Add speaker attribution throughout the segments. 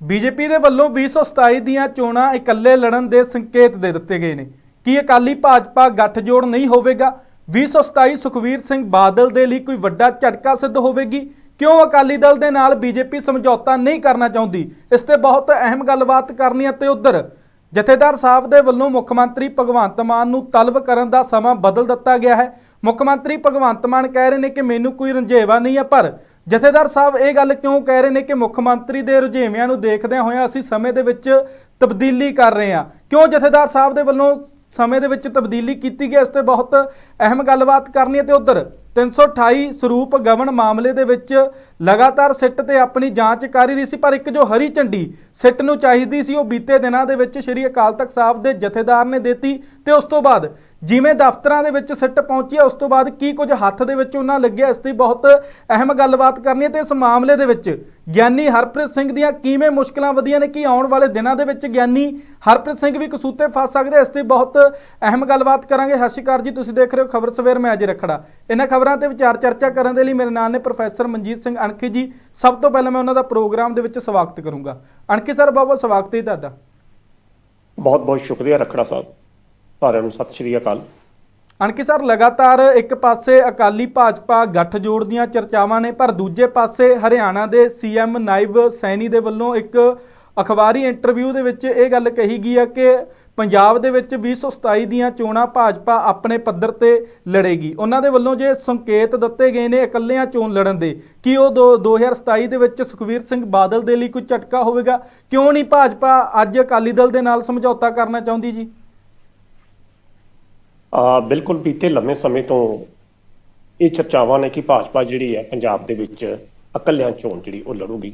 Speaker 1: BJP ਦੇ ਵੱਲੋਂ 2027 ਦੀਆਂ ਚੋਣਾਂ ਇਕੱਲੇ ਲੜਨ ਦੇ ਸੰਕੇਤ ਦੇ ਦਿੱਤੇ ਗਏ ਨੇ। ਕੀ ਅਕਾਲੀ ਭਾਜਪਾ ਗੱਠਜੋੜ ਨਹੀਂ ਹੋਵੇਗਾ? 2027 ਸੁਖਵੀਰ ਸਿੰਘ ਬਾਦਲ ਦੇ ਲਈ ਕੋਈ ਵੱਡਾ ਝਟਕਾ ਸਿੱਧ ਹੋਵੇਗੀ? ਕਿਉਂ ਅਕਾਲੀ ਦਲ ਦੇ ਨਾਲ ਬੀਜੇਪੀ ਸਮਝੌਤਾ ਨਹੀਂ ਕਰਨਾ ਚਾਹੁੰਦੀ? ਇਸ ਤੇ ਬਹੁਤ ਅਹਿਮ ਗੱਲਬਾਤ ਕਰਨੀ ਅਤੇ ਉਧਰ ਜਥੇਦਾਰ ਸਾਹਿਬ ਦੇ ਵੱਲੋਂ ਮੁੱਖ ਮੰਤਰੀ ਭਗਵੰਤ ਮਾਨ ਨੂੰ ਤਲਬ ਕਰਨ ਦਾ ਸਮਾਂ ਬਦਲ ਦਿੱਤਾ ਗਿਆ ਹੈ। ਮੁੱਖ ਮੰਤਰੀ ਭਗਵੰਤ ਮਾਨ ਕਹਿ ਰਹੇ ਨੇ ਕਿ ਮੈਨੂੰ ਕੋਈ ਰੰਝੇਵਾ ਨਹੀਂ ਹੈ, ਪਰ ਜਥੇਦਾਰ ਸਾਹਿਬ, ਇਹ ਗੱਲ ਕਿਉਂ ਕਹਿ ਰਹੇ ਨੇ ਕਿ ਮੁੱਖ ਮੰਤਰੀ ਦੇ ਰੁਝੇਵਿਆਂ ਨੂੰ ਦੇਖਦਿਆਂ ਹੋਇਆਂ ਅਸੀਂ ਸਮੇਂ ਦੇ ਵਿੱਚ ਤਬਦੀਲੀ ਕਰ ਰਹੇ ਹਾਂ? ਕਿਉਂ ਜਥੇਦਾਰ ਸਾਹਿਬ ਦੇ ਵੱਲੋਂ ਸਮੇਂ ਦੇ ਵਿੱਚ ਤਬਦੀਲੀ ਕੀਤੀ ਗਈ? ਇਸ ਤੇ ਬਹੁਤ ਅਹਿਮ ਗੱਲਬਾਤ ਕਰਨੀ ਹੈ ਤੇ ਉਧਰ 328 ਸਰੂਪ ਗਵਨ ਮਾਮਲੇ ਦੇ ਵਿੱਚ ਲਗਾਤਾਰ ਸਿੱਟ ਤੇ ਆਪਣੀ ਜਾਂਚ ਕਰ ਰਹੀ ਸੀ, ਪਰ ਇੱਕ ਜੋ ਹਰੀ ਝੰਡੀ ਸਿੱਟ ਨੂੰ ਚਾਹੀਦੀ ਸੀ, ਉਹ ਬੀਤੇ ਦਿਨਾਂ ਦੇ ਵਿੱਚ ਸ੍ਰੀ ਅਕਾਲ ਤਖਤ ਸਾਹਿਬ ਦੇ ਜਥੇਦਾਰ ਨੇ ਦਿੱਤੀ ਤੇ ਉਸ ਤੋਂ ਬਾਅਦ ਜਿਵੇਂ ਦਫ਼ਤਰਾਂ ਦੇ ਵਿੱਚ ਸਿੱਟ ਪਹੁੰਚੀ ਹੈ, ਉਸ ਤੋਂ ਬਾਅਦ ਕੀ ਕੁਝ ਹੱਥ ਦੇ ਵਿੱਚ ਉਹਨਾਂ ਲੱਗਿਆ ਇਸ ਦੀ ਬਹੁਤ ਅਹਿਮ ਗੱਲਬਾਤ ਕਰਨੀ ਹੈ। ਤੇ ਇਸ ਮਾਮਲੇ ਦੇ ਵਿੱਚ ਗਿਆਨੀ ਹਰਪ੍ਰੀਤ ਸਿੰਘ ਦੀਆਂ ਕਿਵੇਂ ਮੁਸ਼ਕਲਾਂ ਵਧੀਆਂ ਨੇ ਕੀ ਆਉਣ ਵਾਲੇ ਦਿਨਾਂ ਦੇ ਵਿੱਚ ਗਿਆਨੀ ਹਰਪ੍ਰੀਤ ਸਿੰਘ ਵੀ ਕਸੂਤੇ ਫਸ ਸਕਦੇ ਇਸ ਦੀ ਬਹੁਤ ਅਹਿਮ ਗੱਲਬਾਤ ਕਰਾਂਗੇ। ਸਤਿ ਸ਼੍ਰੀ ਅਕਾਲ ਜੀ ਤੁਸੀਂ ਦੇਖ ਰਹੇ ਹੋ ਖਬਰ ਸਵੇਰ ਮੈਂ ਅਜੇ ਰਖੜਾ। ਇਹਨਾਂ ਖਬਰਾਂ ਤੇ ਵਿਚਾਰ ਚਰਚਾ ਕਰਨ ਦੇ ਲਈ ਮੇਰੇ ਨਾਲ ਨੇ ਪ੍ਰੋਫੈਸਰ ਮਨਜੀਤ ਸਿੰਘ ਅਣਖੀ ਜੀ। ਸਭ ਤੋਂ ਪਹਿਲਾਂ ਮੈਂ ਉਹਨਾਂ ਦਾ ਪ੍ਰੋਗਰਾਮ ਦੇ ਵਿੱਚ ਸਵਾਗਤ ਕਰੂੰਗਾ। ਅਣਖੀ ਸਰ ਬਹੁਤ ਬਹੁਤ ਸਵਾਗਤ ਹੈ ਤੁਹਾਡਾ।
Speaker 2: ਬਹੁਤ ਬਹੁਤ ਸ਼ੁਕਰੀਆ ਰਖੜਾ ਸਾਹਿਬ। ਸਾਰਿਆਂ ਨੂੰ ਸਤਿ ਸ਼੍ਰੀ ਅਕਾਲ।
Speaker 1: ਅਣਕੀ ਸਰ, ਲਗਾਤਾਰ ਇੱਕ ਪਾਸੇ ਅਕਾਲੀ ਭਾਜਪਾ ਗੱਠਜੋੜ ਦੀਆਂ ਚਰਚਾਵਾਂ ਨੇ, ਪਰ ਦੂਜੇ ਪਾਸੇ ਹਰਿਆਣਾ ਦੇ ਸੀਐਮ ਨਾਇਬ ਸੈਣੀ ਦੇ ਵੱਲੋਂ ਇੱਕ ਅਖਬਾਰੀ ਇੰਟਰਵਿਊ ਦੇ ਵਿੱਚ ਇਹ ਗੱਲ ਕਹੀ ਗਈ ਹੈ ਕਿ ਪੰਜਾਬ ਦੇ ਵਿੱਚ 2027 ਦੀਆਂ ਚੋਣਾਂ ਭਾਜਪਾ ਆਪਣੇ ਪੱਧਰ ਤੇ ਲੜੇਗੀ। ਉਹਨਾਂ ਦੇ ਵੱਲੋਂ ਜੇ ਸੰਕੇਤ ਦਿੱਤੇ ਗਏ ਨੇ ਇਕੱਲਿਆਂ ਚੋਣ ਲੜਨ ਦੇ, ਕਿ ਉਹ ਦੋ- 2027 ਦੇ ਵਿੱਚ ਸੁਖਵੀਰ ਸਿੰਘ ਬਾਦਲ ਦੇ ਲਈ ਕੋਈ ਝਟਕਾ ਹੋਵੇਗਾ? ਕਿਉਂ ਨਹੀਂ ਭਾਜਪਾ ਅੱਜ ਅਕਾਲੀ ਦਲ ਦੇ ਨਾਲ ਸਮਝੌਤਾ ਕਰਨਾ ਚਾਹੁੰਦੀ ਜੀ?
Speaker 2: ਆ ਬਿਲਕੁਲ ਬੀਤੇ ਲੰਮੇ ਸਮੇਂ ਤੋਂ ਇਹ ਚਰਚਾਵਾਂ ਨੇ ਕਿ ਭਾਜਪਾ ਜਿਹੜੀ ਹੈ ਪੰਜਾਬ ਦੇ ਵਿੱਚ ਇਕੱਲਿਆਂ ਚੋਣ ਜਿਹੜੀ ਉਹ ਲੜੂਗੀ।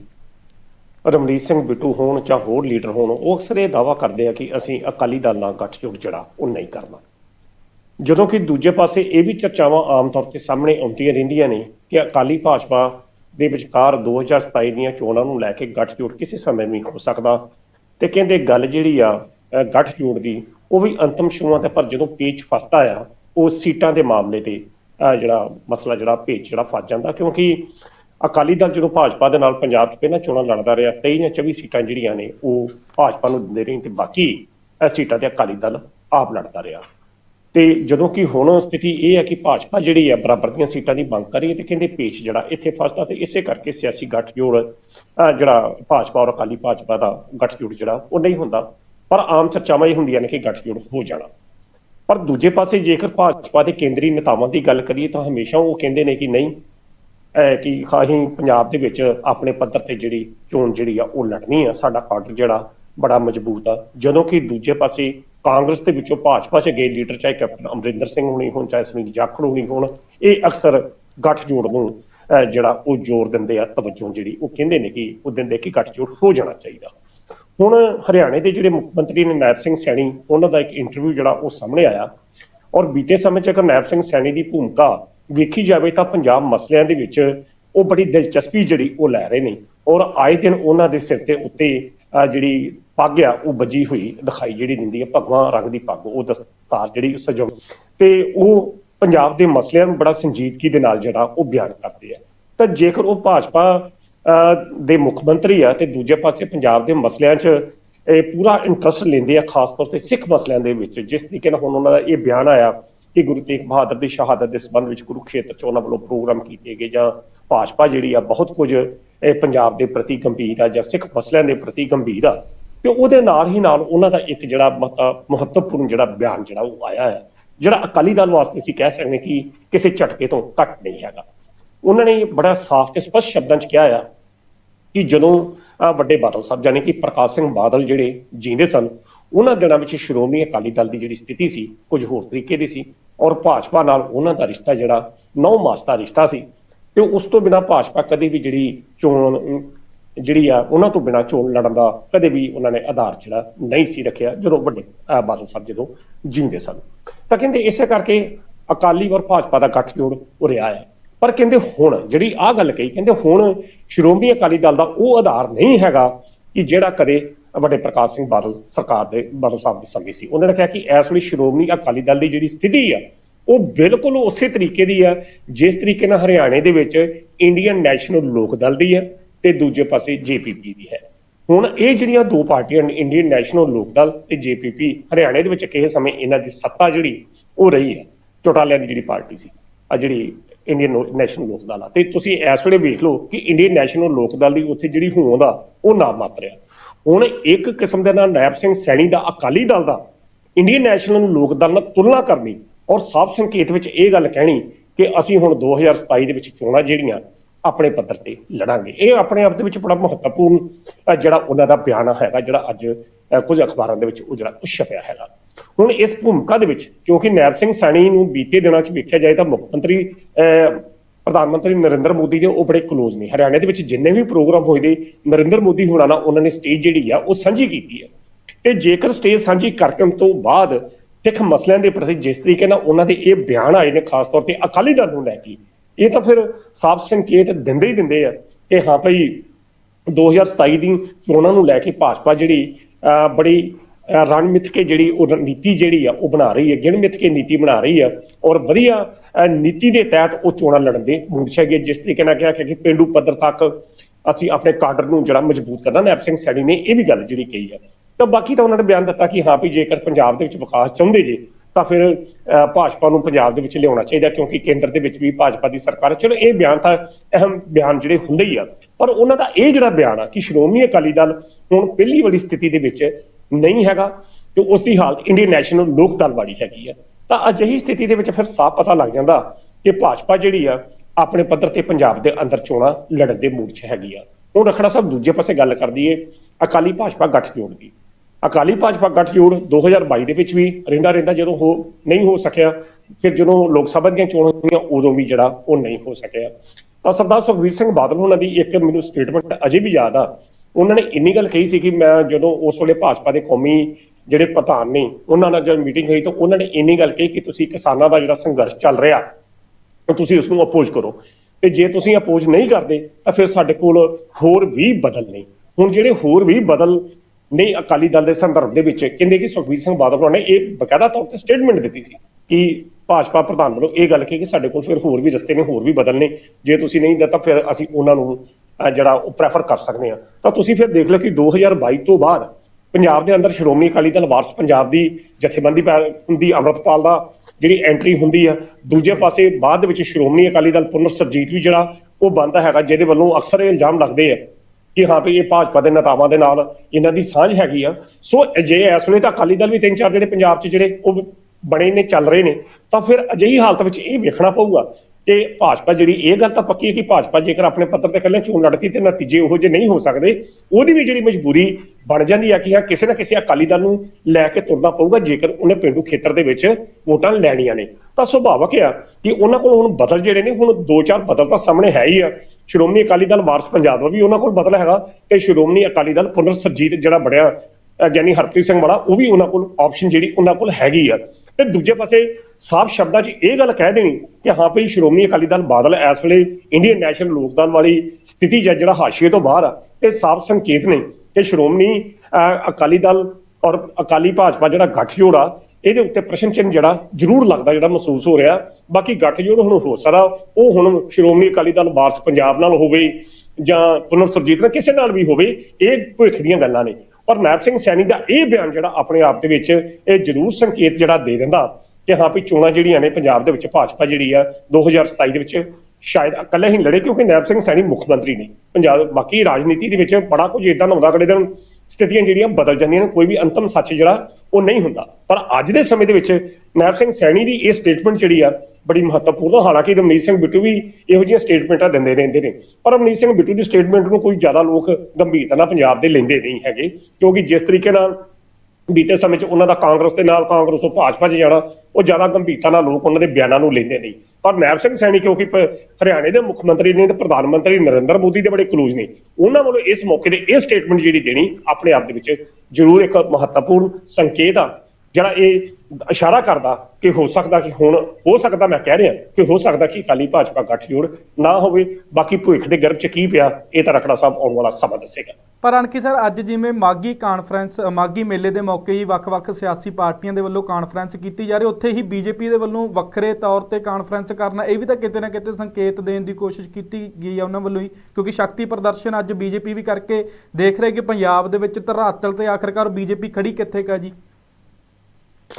Speaker 2: ਰਮਨੀਤ ਸਿੰਘ ਬਿੱਟੂ ਹੋਣ ਜਾਂ ਹੋਰ ਲੀਡਰ ਹੋਣ ਉਹ ਅਕਸਰ ਇਹ ਦਾਵਾ ਕਰਦੇ ਆ ਕਿ ਅਸੀਂ ਅਕਾਲੀ ਦਲ ਨਾਲ ਗੱਠਜੋੜ ਜਿਹੜਾ ਉਹ ਨਹੀਂ ਕਰਨਾ। ਜਦੋਂ ਕਿ ਦੂਜੇ ਪਾਸੇ ਇਹ ਵੀ ਚਰਚਾਵਾਂ ਆਮ ਤੌਰ ਤੇ ਸਾਹਮਣੇ ਆਉਂਦੀਆਂ ਰਹਿੰਦੀਆਂ ਨੇ ਕਿ ਅਕਾਲੀ ਭਾਜਪਾ ਦੇ ਵਿਚਕਾਰ 2027 ਦੀਆਂ ਚੋਣਾਂ ਨੂੰ ਲੈ ਕੇ ਗੱਠਜੋੜ ਕਿਸੇ ਸਮੇਂ ਵੀ ਹੋ ਸਕਦਾ। ਤੇ ਕਹਿੰਦੇ ਗੱਲ ਜਿਹੜੀ ਆ ਅ, ਗੱਠਜੋੜ ਦੀ ਉਹ ਵੀ ਅੰਤਮ ਛੂਆਂ ਤੇ, ਪਰ ਜਦੋਂ ਪੇਚ ਫਸਦਾ ਆ, ਉਹ ਸੀਟਾਂ ਦੇ ਮਾਮਲੇ ਤੇ ਜਿਹੜਾ ਮਸਲਾ ਜਿਹੜਾ ਪੇਚ ਜਿਹੜਾ ਫਸ ਜਾਂਦਾ, ਕਿਉਂਕਿ ਅਕਾਲੀ ਦਲ ਜਦੋਂ ਭਾਜਪਾ ਦੇ ਨਾਲ ਪੰਜਾਬ 'ਚ ਪਹਿਲਾਂ ਚੋਣਾਂ ਲੜਦਾ ਰਿਹਾ 23 ਜਾਂ 24 ਸੀਟਾਂ ਜਿਹੜੀਆਂ ਨੇ, ਉਹ ਭਾਜਪਾ ਨੂੰ ਦਿੰਦੇ ਰਹੇ ਤੇ ਬਾਕੀ ਇਹ ਸੀਟਾਂ ਤੇ ਅਕਾਲੀ ਦਲ ਆਪ ਲੜਦਾ ਰਿਹਾ। ਤੇ ਜਦੋਂ ਕਿ ਹੁਣ ਸਥਿਤੀ ਇਹ ਹੈ ਕਿ ਭਾਜਪਾ ਜਿਹੜੀ ਹੈ, ਬਰਾਬਰ ਦੀਆਂ ਸੀਟਾਂ ਦੀ ਮੰਗ ਕਰ ਰਹੀ ਹੈ ਤੇ ਕਹਿੰਦੇ ਪੇਚ ਜਿਹੜਾ ਇੱਥੇ ਫਸਦਾ ਤੇ ਇਸੇ ਕਰਕੇ ਸਿਆਸੀ ਗੱਠਜੋੜ ਜਿਹੜਾ ਭਾਜਪਾ ਔਰ ਅਕਾਲੀ ਭਾਜਪਾ ਦਾ ਗੱਠਜੋੜ ਜਿਹੜਾ, ਉਹ ਨਹੀਂ ਹੁੰਦਾ। ਪਰ ਆਮ ਚਰਚਾਵਾਂ ਇਹ ਹੁੰਦੀਆਂ ਨੇ ਕਿ ਗੱਠਜੋੜ ਹੋ ਜਾਣਾ। ਪਰ ਦੂਜੇ ਪਾਸੇ ਜੇਕਰ ਭਾਜਪਾ ਦੇ ਕੇਂਦਰੀ ਨੇਤਾਵਾਂ ਦੀ ਗੱਲ ਕਰੀਏ ਤਾਂ ਹਮੇਸ਼ਾ ਉਹ ਕਹਿੰਦੇ ਨੇ ਕਿ ਨਹੀਂ ਅਹ ਕਿ ਅਸੀਂ ਪੰਜਾਬ ਦੇ ਵਿੱਚ ਆਪਣੇ ਪੱਧਰ ਤੇ ਜਿਹੜੀ ਚੋਣ ਜਿਹੜੀ ਆ ਉਹ ਲੜਨੀ ਆ, ਸਾਡਾ ਕਾਡਰ ਜਿਹੜਾ ਬੜਾ ਮਜ਼ਬੂਤ ਆ। ਜਦੋਂ ਕਿ ਦੂਜੇ ਪਾਸੇ ਕਾਂਗਰਸ ਦੇ ਵਿੱਚੋਂ ਭਾਜਪਾ 'ਚ ਗਏ ਲੀਡਰ ਚਾਹੇ ਕੈਪਟਨ ਅਮਰਿੰਦਰ ਸਿੰਘ ਹੋਣੀ ਹੋਣ, ਚਾਹੇ ਸੁਨੀਲ ਜਾਖੜ ਹੋਣੀ ਹੋਣ, ਇਹ ਅਕਸਰ ਗੱਠਜੋੜ ਨੂੰ ਜਿਹੜਾ ਉਹ ਜ਼ੋਰ ਦਿੰਦੇ ਆ, ਤਵੱਜੋ ਜਿਹੜੀ ਉਹ ਕਹਿੰਦੇ ਨੇ ਕਿ ਉਹ ਦਿੰਦੇ ਕਿ ਗੱਠਜੋੜ ਹੋ ਜਾਣਾ ਚਾਹੀਦਾ। ਹੁਣ ਹਰਿਆਣੇ ਦੇ ਜਿਹੜੇ ਮੁੱਖ ਮੰਤਰੀ ਨੇ ਨਾਇਬ ਸਿੰਘ ਸੈਣੀ, ਉਹਨਾਂ ਦਾ ਇੱਕ ਇੰਟਰਵਿਊ ਜਿਹੜਾ ਉਹ ਸਾਹਮਣੇ ਆਇਆ ਔਰ ਬੀਤੇ ਸਮੇਂ 'ਚ ਅਗਰ ਨਾਇਬ ਸਿੰਘ ਸੈਣੀ ਦੀ ਭੂਮਿਕਾ ਵੇਖੀ ਜਾਵੇ ਤਾਂ ਪੰਜਾਬ ਮਸਲਿਆਂ ਦੇ ਵਿੱਚ ਉਹ ਬੜੀ ਦਿਲਚਸਪੀ ਜਿਹੜੀ ਉਹ ਲੈ ਰਹੇ ਨੇ ਔਰ ਆਏ ਦਿਨ ਉਹਨਾਂ ਦੇ ਸਿਰ ਤੇ ਉੱਤੇ ਅਹ ਜਿਹੜੀ ਪੱਗ ਆ, ਉਹ ਵੱਜੀ ਹੋਈ ਦਿਖਾਈ ਜਿਹੜੀ ਦਿੰਦੀ ਹੈ ਭਗਵਾਂ ਰੰਗ ਦੀ ਪੱਗ, ਉਹ ਦਸਤਾਰ ਜਿਹੜੀ ਸਜੋ ਤੇ ਉਹ ਪੰਜਾਬ ਦੇ ਮਸਲਿਆਂ ਨੂੰ ਬੜਾ ਸੰਜੀਦਗੀ ਦੇ ਨਾਲ ਜਿਹੜਾ ਉਹ ਬਿਆਨ ਕਰਦੇ ਆ। ਤਾਂ ਜੇਕਰ ਉਹ ਭਾਜਪਾ ਦੇ ਮੁੱਖ ਮੰਤਰੀ ਆ ਤੇ ਦੂਜੇ ਪਾਸੇ ਪੰਜਾਬ ਦੇ ਮਸਲਿਆਂ 'ਚ ਇਹ ਪੂਰਾ ਇੰਟਰਸਟ ਲੈਂਦੇ ਆ, ਖਾਸ ਤੌਰ ਤੇ ਸਿੱਖ ਮਸਲਿਆਂ ਦੇ ਵਿੱਚ। ਜਿਸ ਤਰੀਕੇ ਨਾਲ ਹੁਣ ਉਹਨਾਂ ਦਾ ਇਹ ਬਿਆਨ ਆਇਆ ਕਿ ਗੁਰੂ ਤੇਗ ਬਹਾਦਰ ਦੀ ਸ਼ਹਾਦਤ ਦੇ ਸੰਬੰਧ ਵਿੱਚ ਕੁਰੂਖੇਤਰ 'ਚ ਉਹਨਾਂ ਵੱਲੋਂ ਪ੍ਰੋਗਰਾਮ ਕੀਤੇ ਗਏ ਜਾਂ ਭਾਜਪਾ ਜਿਹੜੀ ਆ ਬਹੁਤ ਕੁਝ ਇਹ ਪੰਜਾਬ ਦੇ ਪ੍ਰਤੀ ਗੰਭੀਰ ਆ ਜਾਂ ਸਿੱਖ ਮਸਲਿਆਂ ਦੇ ਪ੍ਰਤੀ ਗੰਭੀਰ ਆ ਤੇ ਉਹਦੇ ਨਾਲ ਹੀ ਨਾਲ ਉਹਨਾਂ ਦਾ ਇੱਕ ਜਿਹੜਾ ਮਹੱਤਵਪੂਰਨ ਜਿਹੜਾ ਬਿਆਨ ਜਿਹੜਾ ਉਹ ਆਇਆ ਹੈ, ਜਿਹੜਾ ਅਕਾਲੀ ਦਲ ਵਾਸਤੇ ਅਸੀਂ ਕਹਿ ਸਕਦੇ ਕਿ ਕਿਸੇ ਝਟਕੇ ਤੋਂ ਘੱਟ ਨਹੀਂ ਹੈਗਾ। ਉਹਨਾਂ ਨੇ ਬੜਾ ਸਾਫ਼ ਤੇ ਸਪਸ਼ਟ ਸ਼ਬਦਾਂ 'ਚ ਕਿਹਾ ਆ ਕਿ ਜਦੋਂ ਵੱਡੇ ਬਾਦਲ ਸਾਹਿਬ ਜਾਨੀ ਕਿ ਪ੍ਰਕਾਸ਼ ਸਿੰਘ ਬਾਦਲ ਜਿਹੜੇ ਜੀਂਦੇ ਸਨ, ਉਹਨਾਂ ਦਿਨਾਂ ਵਿੱਚ ਸ਼੍ਰੋਮਣੀ ਅਕਾਲੀ ਦਲ ਦੀ ਜਿਹੜੀ ਸਥਿਤੀ ਸੀ, ਕੁਝ ਹੋਰ ਤਰੀਕੇ ਦੀ ਸੀ ਔਰ ਭਾਜਪਾ ਨਾਲ ਉਹਨਾਂ ਦਾ ਰਿਸ਼ਤਾ ਜਿਹੜਾ ਨੌ ਮਾਸ ਦਾ ਰਿਸ਼ਤਾ ਸੀ ਤੇ ਉਸ ਤੋਂ ਬਿਨਾ ਭਾਜਪਾ ਕਦੇ ਵੀ ਜਿਹੜੀ ਚੋਣ, ਜਿਹੜੀ ਆ ਉਹਨਾਂ ਤੋਂ ਬਿਨਾ ਚੋਣ ਲੜਨ ਦਾ ਕਦੇ ਵੀ ਉਹਨਾਂ ਨੇ ਆਧਾਰ ਜਿਹੜਾ ਨਹੀਂ ਸੀ ਰੱਖਿਆ ਜਦੋਂ ਵੱਡੇ ਬਾਦਲ ਸਾਹਿਬ ਜਦੋਂ ਜਿੰਦੇ ਸਨ। ਤਾਂ ਕਹਿੰਦੇ ਇਸੇ ਕਰਕੇ ਅਕਾਲੀ ਔਰ ਭਾਜਪਾ ਦਾ ਗੱਠਜੋੜ ਹੋ ਰਿਹਾ ਹੈ ਪਰ ਕਹਿੰਦੇ ਹੁਣ, ਜਿਹੜੀ ਆਹ ਗੱਲ ਕਹੀ, ਕਹਿੰਦੇ ਹੁਣ ਸ਼੍ਰੋਮਣੀ ਅਕਾਲੀ ਦਲ ਦਾ ਉਹ ਆਧਾਰ ਨਹੀਂ ਹੈਗਾ ਕਿ ਜਿਹੜਾ ਕਦੇ ਵੱਡੇ ਪ੍ਰਕਾਸ਼ ਸਿੰਘ ਬਾਦਲ ਸਰਕਾਰ ਦੇ, ਬਾਦਲ ਸਾਹਿਬ ਦੇ ਸਮੇਂ ਸੀ। ਉਹਨਾਂ ਨੇ ਕਿਹਾ ਕਿ ਇਸ ਵੇਲੇ ਸ਼੍ਰੋਮਣੀ ਅਕਾਲੀ ਦਲ ਦੀ ਜਿਹੜੀ ਸਥਿਤੀ ਆ, ਉਹ ਬਿਲਕੁਲ ਉਸੇ ਤਰੀਕੇ ਦੀ ਆ, ਜਿਸ ਤਰੀਕੇ ਨਾਲ ਹਰਿਆਣੇ ਦੇ ਵਿੱਚ ਇੰਡੀਅਨ ਨੈਸ਼ਨਲ ਲੋਕ ਦਲ ਦੀ ਹੈ ਤੇ ਦੂਜੇ ਪਾਸੇ ਜੇਪੀਪੀ ਦੀ ਹੈ। ਹੁਣ ਇਹ ਜਿਹੜੀਆਂ ਦੋ ਪਾਰਟੀਆਂ ਨੇ, ਇੰਡੀਅਨ ਨੈਸ਼ਨਲ ਲੋਕ ਦਲ ਤੇ ਜੇਪੀਪੀ ਹਰਿਆਣੇ ਦੇ ਵਿੱਚ ਕਿਸੇ ਸਮੇਂ ਇਹਨਾਂ ਦੀ ਸੱਤਾ ਜਿਹੜੀ, ਉਹ ਰਹੀ ਹੈ ਚੋਟਾਲਿਆਂ ਦੀ ਜਿਹੜੀ ਪਾਰਟੀ ਸੀ ਆ ਜਿਹੜੀ ਇੰਡੀਅਨ ਨੈਸ਼ਨਲ ਲੋਕ ਦਲ ਆ ਤੇ ਤੁਸੀਂ ਇਸ ਵੇਲੇ ਵੇਖ ਲਓ ਕਿ ਇੰਡੀਅਨ ਨੈਸ਼ਨਲ ਲੋਕ ਦਲ ਦੀ ਉੱਥੇ ਜਿਹੜੀ ਹੋਂਦ ਆ, ਉਹ ਨਾ ਮਾਤਰ ਹੁਣ ਇੱਕ ਕਿਸਮ ਦੇ ਨਾਲ ਨਾਇਬ ਸਿੰਘ ਸੈਣੀ ਦਾ, ਅਕਾਲੀ ਦਲ ਦਾ ਇੰਡੀਅਨ ਨੈਸ਼ਨਲ ਲੋਕ ਦਲ ਨਾਲ ਤੁਲਨਾ ਕਰਨੀ ਔਰ ਸਾਫ਼ ਸੰਕੇਤ ਵਿੱਚ ਇਹ ਗੱਲ ਕਹਿਣੀ ਕਿ ਅਸੀਂ ਹੁਣ 2027 ਦੇ ਵਿੱਚ ਚੋਣਾਂ ਜਿਹੜੀਆਂ, ਆਪਣੇ ਪੱਧਰ ਤੇ ਲੜਾਂਗੇ। ਇਹ ਆਪਣੇ ਆਪ ਦੇ ਵਿੱਚ ਬੜਾ ਮਹੱਤਵਪੂਰਨ ਜਿਹੜਾ ਉਹਨਾਂ ਦਾ ਬਿਆਨ ਹੈਗਾ, ਜਿਹੜਾ ਅੱਜ ਕੁਝ ਅਖਬਾਰਾਂ ਦੇ ਵਿੱਚ ਉਹ ਜਿਹੜਾ ਛਪਿਆ ਹੈਗਾ। ਹੁਣ ਇਸ ਭੂਮਿਕਾ ਦੇ ਵਿੱਚ, ਕਿਉਂਕਿ ਨੈਬ ਸਿੰਘ ਸੈਣੀ ਨੂੰ ਬੀਤੇ ਦਿਨਾਂ 'ਚ ਵੇਖਿਆ ਜਾਏ ਤਾਂ ਮੁੱਖ ਮੰਤਰੀ ਪ੍ਰਧਾਨ ਮੰਤਰੀ ਨਰਿੰਦਰ ਮੋਦੀ ਦੇ ਉਹ ਬੜੇ ਕਲੋਜ਼ ਨੇ। ਹਰਿਆਣੇ ਦੇ ਵਿੱਚ ਜਿੰਨੇ ਵੀ ਪ੍ਰੋਗਰਾਮ ਹੋਏ ਦੇ ਨਰਿੰਦਰ ਮੋਦੀ ਹੋਣਾ ਨਾਲ ਉਹਨਾਂ ਨੇ ਸਟੇਜ ਜਿਹੜੀ ਆ, ਉਹ ਸਾਂਝੀ ਕੀਤੀ ਹੈ ਤੇ ਜੇਕਰ ਸਟੇਜ ਸਾਂਝੀ ਕਰਨ ਤੋਂ ਬਾਅਦ ਸਿੱਖ ਮਸਲਿਆਂ ਦੇ ਪ੍ਰਤੀ ਜਿਸ ਤਰੀਕੇ ਨਾਲ ਉਹਨਾਂ ਦੇ ਇਹ ਬਿਆਨ ਆਏ ਨੇ, ਖਾਸ ਤੌਰ ਤੇ ਅਕਾਲੀ ਦਲ ਨੂੰ ਲੈ ਕੇ, ਇਹ ਤਾਂ ਫਿਰ ਸਾਫ਼ ਸੰਕੇਤ ਦਿੰਦੇ ਹੀ ਦਿੰਦੇ ਆ ਕਿ ਹਾਂ ਭਈ 2027 ਦੀ ਚੋਣਾਂ ਨੂੰ ਲੈ ਕੇ ਭਾਜਪਾ ਜਿਹੜੀ ਬੜੀ ਅਹ, ਰਣਮਿੱਥ ਕੇ ਜਿਹੜੀ ਉਹ ਨੀਤੀ ਜਿਹੜੀ ਆ ਉਹ ਬਣਾ ਰਹੀ ਹੈ ਗਿਣਮਿੱਥ ਕੇ ਨੀਤੀ ਬਣਾ ਰਹੀ ਆ ਔਰ ਵਧੀਆ ਨੀਤੀ ਦੇ ਤਹਿਤ ਉਹ ਚੋਣਾਂ ਲੜਨ ਦੇ ਮੂਡ ਹੈਗੇ ਜਿਸ ਤਰੀਕੇ ਨਾਲ ਕਿਹਾ ਕਿ ਪਿੰਡੂ ਪੱਧਰ ਤੱਕ ਅਸੀਂ ਆਪਣੇ ਕਾਡਰ ਨੂੰ ਜਿਹੜਾ ਮਜ਼ਬੂਤ ਕਰਨਾ ਨੈਪ ਸਿੰਘ ਸੈਣੀ ਨੇ ਇਹ ਵੀ ਗੱਲ ਜਿਹੜੀ ਕਹੀ ਆ ਤਾਂ ਬਾਕੀ ਤਾਂ ਉਹਨਾਂ ਨੇ ਬਿਆਨ ਦਿੱਤਾ ਕਿ ਹਾਂ ਵੀ ਜੇਕਰ ਪੰਜਾਬ ਦੇ ਵਿੱਚ ਵਿਕਾਸ ਚਾਹੁੰਦੇ ਜੇ ਤਾਂ ਫਿਰ ਅਹ, ਭਾਜਪਾ ਨੂੰ ਪੰਜਾਬ ਦੇ ਵਿੱਚ ਲਿਆਉਣਾ ਚਾਹੀਦਾ ਕਿਉਂਕਿ ਕੇਂਦਰ ਦੇ ਵਿੱਚ ਵੀ ਭਾਜਪਾ ਦੀ ਸਰਕਾਰ ਹੈ। ਚਲੋ ਇਹ ਬਿਆਨ ਤਾਂ ਅਹਿਮ ਬਿਆਨ ਜਿਹੜੇ ਹੁੰਦੇ ਹੀ ਆ। ਪਰ ਉਹਨਾਂ ਦਾ ਇਹ ਜਿਹੜਾ ਬਿਆਨ ਆ ਕਿ ਸ਼੍ਰੋਮਣੀ ਅਕਾਲੀ ਦਲ ਹੁਣ ਪਹਿਲੀ ਵਾਲੀ ਸਥਿਤੀ ਦੇ ਵਿੱਚ ਨਹੀਂ ਹੈਗਾ ਤੇ ਉਸ ਦੀ ਹਾਲਤ ਇੰਡੀਅਨ ਨੈਸ਼ਨਲ ਲੋਕ ਦਲ ਵਾਲੀ ਹੈਗੀ ਆ। ਤਾਂ ਅਜਿਹੀ ਸਥਿਤੀ ਦੇ ਵਿੱਚ ਫਿਰ ਸਾਫ਼ ਪਤਾ ਲੱਗ ਜਾਂਦਾ ਕਿ ਭਾਜਪਾ ਜਿਹੜੀ ਆ, ਆਪਣੇ ਪੱਧਰ ਤੇ ਪੰਜਾਬ ਦੇ ਅੰਦਰ ਚੋਣਾਂ ਲੜਨ ਦੇ ਮੂਡ 'ਚ ਹੈਗੀ ਆ। ਹੁਣ ਰਖੜਾ ਸਾਹਿਬ ਦੂਜੇ ਪਾਸੇ ਗੱਲ ਕਰਦੀ ਏ ਅਕਾਲੀ ਭਾਜਪਾ ਗੱਠਜੋੜ ਦੀ। ਅਕਾਲੀ ਭਾਜਪਾ ਗੱਠਜੋੜ 2022 ਦੇ ਵਿੱਚ ਵੀ ਰਹਿੰਦਾ ਰਹਿੰਦਾ ਜਦੋਂ ਹੋ ਨਹੀਂ ਹੋ ਸਕਿਆ, ਫਿਰ ਜਦੋਂ ਲੋਕ ਸਭਾ ਦੀਆਂ ਚੋਣਾਂ ਹੋਈਆਂ ਉਦੋਂ ਵੀ ਜਿਹੜਾ ਉਹ ਨਹੀਂ ਹੋ ਸਕਿਆ। ਤਾਂ ਸਰਦਾਰ ਸੁਖਬੀਰ ਸਿੰਘ ਬਾਦਲ ਉਹਨਾਂ ਦੀ ਇੱਕ ਮੈਨੂੰ ਸਟੇਟਮੈਂਟ ਅਜੇ ਵੀ ਯਾਦ ਆ। ਉਹਨਾਂ ਨੇ ਇੰਨੀ ਗੱਲ ਕਹੀ ਸੀ ਕਿ ਮੈਂ ਜਦੋਂ ਉਸ ਵੇਲੇ ਭਾਜਪਾ ਦੇ ਕੌਮੀ ਜਿਹੜੇ ਪ੍ਰਧਾਨ ਨੇ, ਉਹਨਾਂ ਨਾਲ ਜਦ ਮੀਟਿੰਗ ਹੋਈ ਤਾਂ ਉਹਨਾਂ ਨੇ ਇੰਨੀ ਗੱਲ ਕਹੀ ਕਿ ਤੁਸੀਂ ਕਿਸਾਨਾਂ ਦਾ ਜਿਹੜਾ ਸੰਘਰਸ਼ ਚੱਲ ਰਿਹਾ ਤੁਸੀਂ ਉਸ ਨੂੰ ਅਪੋਜ਼ ਕਰੋ। ਤੇ ਜੇ ਤੁਸੀਂ ਅਪੋਜ਼ ਨਹੀਂ ਕਰਦੇ, ਤਾਂ ਫਿਰ ਸਾਡੇ ਕੋਲ ਹੋਰ ਵੀ ਬਦਲ ਨੇ। ਹੁਣ ਜਿਹੜੇ ਹੋਰ ਵੀ ਬਦਲ ਨੇ ਅਕਾਲੀ ਦਲ ਦੇ ਸੰਦਰਭ ਦੇ ਵਿੱਚ, ਕਹਿੰਦੇ ਕਿ ਸੁਖਬੀਰ ਸਿੰਘ ਬਾਦਲ ਹੋਣਾ ਨੇ, ਇਹ ਬਕਾਇਦਾ ਤੌਰ ਤੇ ਸਟੇਟਮੈਂਟ ਦਿੱਤੀ ਸੀ ਕਿ ਭਾਜਪਾ ਪ੍ਰਧਾਨ ਵੱਲੋਂ ਇਹ ਗੱਲ ਕਹੀ ਕਿ ਸਾਡੇ ਕੋਲ ਫਿਰ ਹੋਰ ਵੀ ਰਸਤੇ ਨੇ, ਹੋਰ ਵੀ ਬਦਲ ਜੇ ਤੁਸੀਂ ਨਹੀਂ ਦਿੱਤਾ, ਫਿਰ ਅਸੀਂ ਉਹਨਾਂ ਨੂੰ ਜਿਹੜਾ ਉਹ ਪ੍ਰੈਫਰ ਕਰ ਸਕਦੇ ਹਾਂ। ਤਾਂ ਤੁਸੀਂ ਫਿਰ ਦੇਖ ਲਓ ਕਿ 2022 ਤੋਂ ਬਾਅਦ ਪੰਜਾਬ ਦੇ ਅੰਦਰ ਸ਼੍ਰੋਮਣੀ ਅਕਾਲੀ ਦਲ ਵਾਰਸ ਪੰਜਾਬ ਦੀ ਜਥੇਬੰਦੀ ਪੈ- ਹੁੰਦੀ ਅੰਮ੍ਰਿਤਪਾਲ ਦਾ ਜਿਹੜੀ ਐਂਟਰੀ ਹੁੰਦੀ ਆ, ਦੂਜੇ ਪਾਸੇ ਬਾਅਦ ਦੇ ਵਿੱਚ ਸ਼੍ਰੋਮਣੀ ਅਕਾਲੀ ਦਲ ਪੁਨਰ ਸਰਜੀਤ ਵੀ ਜਿਹੜਾ ਉਹ ਬੰਦ ਹੈਗਾ, ਜਿਹਦੇ ਵੱਲੋਂ ਅਕਸਰ ਇਹ ਇਲਜ਼ਾਮ ਲੱਗਦੇ ਆ ਕਿ ਹਾਂ ਵੀ ਇਹ ਭਾਜਪਾ ਦੇ ਨੇਤਾਵਾਂ ਦੇ ਨਾਲ ਇਹਨਾਂ ਦੀ ਸਾਂਝ ਹੈਗੀ ਆ। ਸੋ ਜੇ ਇਸ ਵੇਲੇ ਤਾਂ ਅਕਾਲੀ ਦਲ ਵੀ ਤਿੰਨ ਚਾਰ ਜਿਹੜੇ ਪੰਜਾਬ 'ਚ ਜਿਹੜੇ ਉਹ ਬਣੇ ਨੇ, ਚੱਲ ਰਹੇ ਨੇ, ਤਾਂ ਫਿਰ ਅਜਿਹੀ ਹਾਲਤ ਵਿੱਚ ਇਹ ਵੇਖਣਾ ਪਊਗਾ ਕਿ ਭਾਜਪਾ ਜਿਹੜੀ ਇਹ ਗੱਲ ਤਾਂ ਪੱਕੀ ਹੈ ਕਿ ਭਾਜਪਾ ਜੇਕਰ ਆਪਣੇ ਪੱਤਰ ਤੇ ਇਕੱਲੇ ਚੋਣ ਲੜਦੀ ਤੇ ਨਤੀਜੇ ਉਹੋ ਜਿਹੇ ਨਹੀਂ ਹੋ ਸਕਦੇ, ਉਹਦੀ ਵੀ ਜਿਹੜੀ ਮਜਬੂਰੀ ਬਣ ਜਾਂਦੀ ਆ ਕਿ ਹਾਂ ਕਿਸੇ ਨਾ ਕਿਸੇ ਅਕਾਲੀ ਦਲ ਨੂੰ ਲੈ ਕੇ ਤੁਰਨਾ ਪਊਗਾ, ਜੇਕਰ ਉਹਨੇ ਪਿੰਡੂ ਖੇਤਰ ਦੇ ਵਿੱਚ ਵੋਟਾਂ ਲੈਣੀਆਂ ਨੇ। ਤਾਂ ਸੁਭਾਵਕ ਆ ਕਿ ਉਹਨਾਂ ਕੋਲ ਹੁਣ ਬਦਲ ਜਿਹੜੇ ਨੇ, ਹੁਣ ਦੋ ਚਾਰ ਬਦਲ ਤਾਂ ਸਾਹਮਣੇ ਹੈ ਹੀ ਆ। ਸ਼੍ਰੋਮਣੀ ਅਕਾਲੀ ਦਲ ਵਾਰਸ ਪੰਜਾਬ ਦਾ ਵੀ ਉਹਨਾਂ ਕੋਲ ਬਦਲ ਹੈਗਾ ਤੇ ਸ਼੍ਰੋਮਣੀ ਅਕਾਲੀ ਦਲ ਪੁਨਰ ਸਰਜੀਤ ਜਿਹੜਾ ਬੜਿਆ ਗਿਆਨੀ ਹਰਪ੍ਰੀਤ ਸਿੰਘ ਵਾਲਾ, ਉਹ ਵੀ ਉਹਨਾਂ ਕੋਲ ਆਪਸ਼ਨ ਜਿਹੜੀ ਉਹਨਾਂ ਕੋਲ ਹੈਗੀ ਆ। ਤੇ ਦੂਜੇ ਪਾਸੇ ਸਾਫ਼ ਸ਼ਬਦਾਂ 'ਚ ਇਹ ਗੱਲ ਕਹਿ ਦੇਣੀ ਕਿ ਹਾਂ ਭਈ ਸ਼੍ਰੋਮਣੀ ਅਕਾਲੀ ਦਲ ਬਾਦਲ ਇਸ ਵੇਲੇ ਇੰਡੀਅਨ ਨੈਸ਼ਨਲ ਲੋਕ ਦਲ ਵਾਲੀ ਸਥਿਤੀ 'ਚ ਜਿਹੜਾ ਹਾਸ਼ੀਏ ਤੋਂ ਬਾਹਰ ਆ ਇਹ ਸਾਫ਼ ਸੰਕੇਤ ਨੇ ਕਿ ਸ਼੍ਰੋਮਣੀ ਅਹ, ਅਕਾਲੀ ਦਲ ਔਰ ਅਕਾਲੀ ਭਾਜਪਾ ਜਿਹੜਾ ਗੱਠਜੋੜ ਆ ਇਹਦੇ ਉੱਤੇ ਪ੍ਰਸ਼ਨ ਚਿੰਨ੍ਹ ਜਿਹੜਾ ਜ਼ਰੂਰ ਲੱਗਦਾ ਜਿਹੜਾ ਮਹਿਸੂਸ ਹੋ ਰਿਹਾ। ਬਾਕੀ ਗੱਠਜੋੜ ਹੁਣ ਹੋ ਸਕਦਾ ਉਹ ਹੁਣ ਸ਼੍ਰੋਮਣੀ ਅਕਾਲੀ ਦਲ ਵਾਰਸ ਪੰਜਾਬ ਨਾਲ ਹੋਵੇ ਜਾਂ ਪੁਨਰ ਸੁਰਜੀਤ ਨਾਲ ਕਿਸੇ ਨਾਲ ਵੀ ਹੋਵੇ ਇਹ ਭਵਿੱਖ ਦੀਆਂ ਗੱਲਾਂ ਨੇ। ਪਰ ਨੈਬ ਸਿੰਘ ਸੈਣੀ ਦਾ ਇਹ ਬਿਆਨ ਜਿਹੜਾ ਆਪਣੇ ਆਪ ਦੇ ਵਿੱਚ ਇਹ ਜ਼ਰੂਰ ਸੰਕੇਤ ਜਿਹੜਾ ਦੇ ਦਿੰਦਾ ਕਿ ਹਾਂ ਵੀ ਚੋਣਾਂ ਜਿਹੜੀਆਂ ਨੇ ਪੰਜਾਬ ਦੇ ਵਿੱਚ ਭਾਜਪਾ ਜਿਹੜੀ ਆ 2027 ਦੇ ਵਿੱਚ ਸ਼ਾਇਦ ਇਕੱਲੇ ਹੀ ਲੜੇ ਕਿਉਂਕਿ ਨੈਬ ਸਿੰਘ ਸੈਣੀ ਮੁੱਖ ਮੰਤਰੀ ਨੇ। ਪੰਜਾਬ ਬਾਕੀ ਰਾਜਨੀਤੀ ਦੇ ਵਿੱਚ ਬੜਾ ਕੁਝ ਇਦਾਂ ਹੁੰਦਾ ਅਗਲੇ ਦਿਨ। ਸਥਿਤੀਆਂ ਜਿਹੜੀਆਂ ਬਦਲ ਜਾਂਦੀਆਂ ਨੇ, ਕੋਈ ਵੀ ਅੰਤਮ ਸੱਚ ਜਿਹੜਾ, ਉਹ ਨਹੀਂ ਹੁੰਦਾ। ਪਰ ਅੱਜ ਦੇ ਸਮੇਂ ਦੇ ਵਿੱਚ ਨੈਬ ਸਿੰਘ ਸੈਣੀ ਦੀ ਇਹ ਸਟੇਟਮੈਂਟ ਜਿਹੜੀ ਆ, ਬੜੀ ਮਹੱਤਵਪੂਰਨ ਆ। ਹਾਲਾਂਕਿ ਰਮਨੀਤ ਸਿੰਘ ਬਿੱਟੂ ਵੀ ਇਹੋ ਜਿਹੀਆਂ ਸਟੇਟਮੈਂਟਾਂ ਦਿੰਦੇ ਰਹਿੰਦੇ ਨੇ। ਪਰ ਰਮਨੀਤ ਸਿੰਘ ਬਿੱਟੂ ਦੀ ਸਟੇਟਮੈਂਟ ਨੂੰ ਕੋਈ ਜ਼ਿਆਦਾ ਲੋਕ ਗੰਭੀਰਤਾ ਨਾਲ ਪੰਜਾਬ ਦੇ ਲੈਂਦੇ ਨਹੀਂ ਹੈਗੇ। ਕਿਉਂਕਿ ਜਿਸ ਤਰੀਕੇ ਨਾਲ ਬੀਤੇ ਸਮੇਂ 'ਚ ਉਹਨਾਂ ਦਾ ਕਾਂਗਰਸ ਦੇ ਨਾਲ ਕਾਂਗਰਸ ਤੋਂ ਭਾਜਪਾ 'ਚ ਜਾਣਾ, ਉਹ ਜ਼ਿਆਦਾ ਗੰਭੀਰਤਾ ਨਾਲ ਲੋਕ ਉਹਨਾਂ ਦੇ ਬਿਆਨਾਂ ਨੂੰ ਲੈਂਦੇ ਨਹੀਂ। ਪਰ ਨੈਬ ਸਿੰਘ ਸੈਣੀ, ਕਿਉਂਕਿ ਪ- ਹਰਿਆਣੇ ਦੇ ਮੁੱਖ ਮੰਤਰੀ ਨੇ ਤੇ ਪ੍ਰਧਾਨ ਮੰਤਰੀ ਨਰਿੰਦਰ ਮੋਦੀ ਦੇ ਬੜੇ ਕਲੋਜ਼ ਨੇ, ਉਹਨਾਂ ਵੱਲੋਂ ਇਸ ਮੌਕੇ ਤੇ ਇਹ ਸਟੇਟਮੈਂਟ ਜਿਹੜੀ ਦੇਣੀ ਆਪਣੇ ਆਪ ਦੇ ਵਿੱਚ ਜ਼ਰੂਰ ਇੱਕ ਮਹੱਤਵਪੂਰਨ ਸੰਕੇਤ ਆ, ਜਿਹੜਾ ਇਹ ਇਸ਼ਾਰਾ ਕਰਦਾ ਕਿ ਹੋ ਸਕਦਾ ਕਿ ਹੁਣ, ਹੋ ਸਕਦਾ ਮੈਂ ਕਹਿ ਰਿਹਾ ਕਿ ਹੋ ਸਕਦਾ ਕਿ ਅਕਾਲੀ ਭਾਜਪਾ ਗੱਠਜੋੜ ਨਾ ਹੋਵੇ। ਬਾਕੀ ਭੁੱਖ ਦੇ ਗਰਭ ਚ ਕੀ ਪਿਆ, ਇਹ ਤਾਂ ਰਖੜਾ ਸਾਹਿਬ ਆਉਣ ਵਾਲਾ ਸਮਾਂ ਦੱਸੇਗਾ।
Speaker 1: ਪਰ ਅਣਖੀ ਸਰ, ਅੱਜ ਜਿਵੇਂ ਮਾਗੀ ਕਾਨਫਰੰਸ ਮਾਗੀ ਮੇਲੇ ਦੇ ਮੌਕੇ ਹੀ ਵੱਖ-ਵੱਖ ਸਿਆਸੀ ਪਾਰਟੀਆਂ ਦੇ ਵੱਲੋਂ ਕਾਨਫਰੰਸ ਕੀਤੀ ਜਾ ਰਹੀ, ਉੱਥੇ ਹੀ ਬੀਜੇਪੀ ਦੇ ਵੱਲੋਂ ਵੱਖਰੇ ਤੌਰ ਤੇ ਕਾਨਫਰੰਸ ਕਰਨਾ, ਇਹ ਵੀ ਤਾਂ ਕਿਤੇ ਨਾ ਕਿਤੇ ਸੰਕੇਤ ਦੇਣ ਦੀ ਕੋਸ਼ਿਸ਼ ਕੀਤੀ ਗਈ ਹੈ ਉਹਨਾਂ ਵੱਲੋਂ ਹੀ, ਕਿਉਂਕਿ ਸ਼ਕਤੀ ਪ੍ਰਦਰਸ਼ਨ ਅੱਜ ਬੀਜੇਪੀ ਵੀ ਕਰਕੇ ਦੇਖ ਰਹੇ ਕਿ ਪੰਜਾਬ ਦੇ ਵਿੱਚ ਧਰਾਤਲ ਤੇ ਆਖਰਕਾਰ ਬੀਜੇਪੀ ਖੜੀ ਕਿੱਥੇ ਕਾ ਜੀ?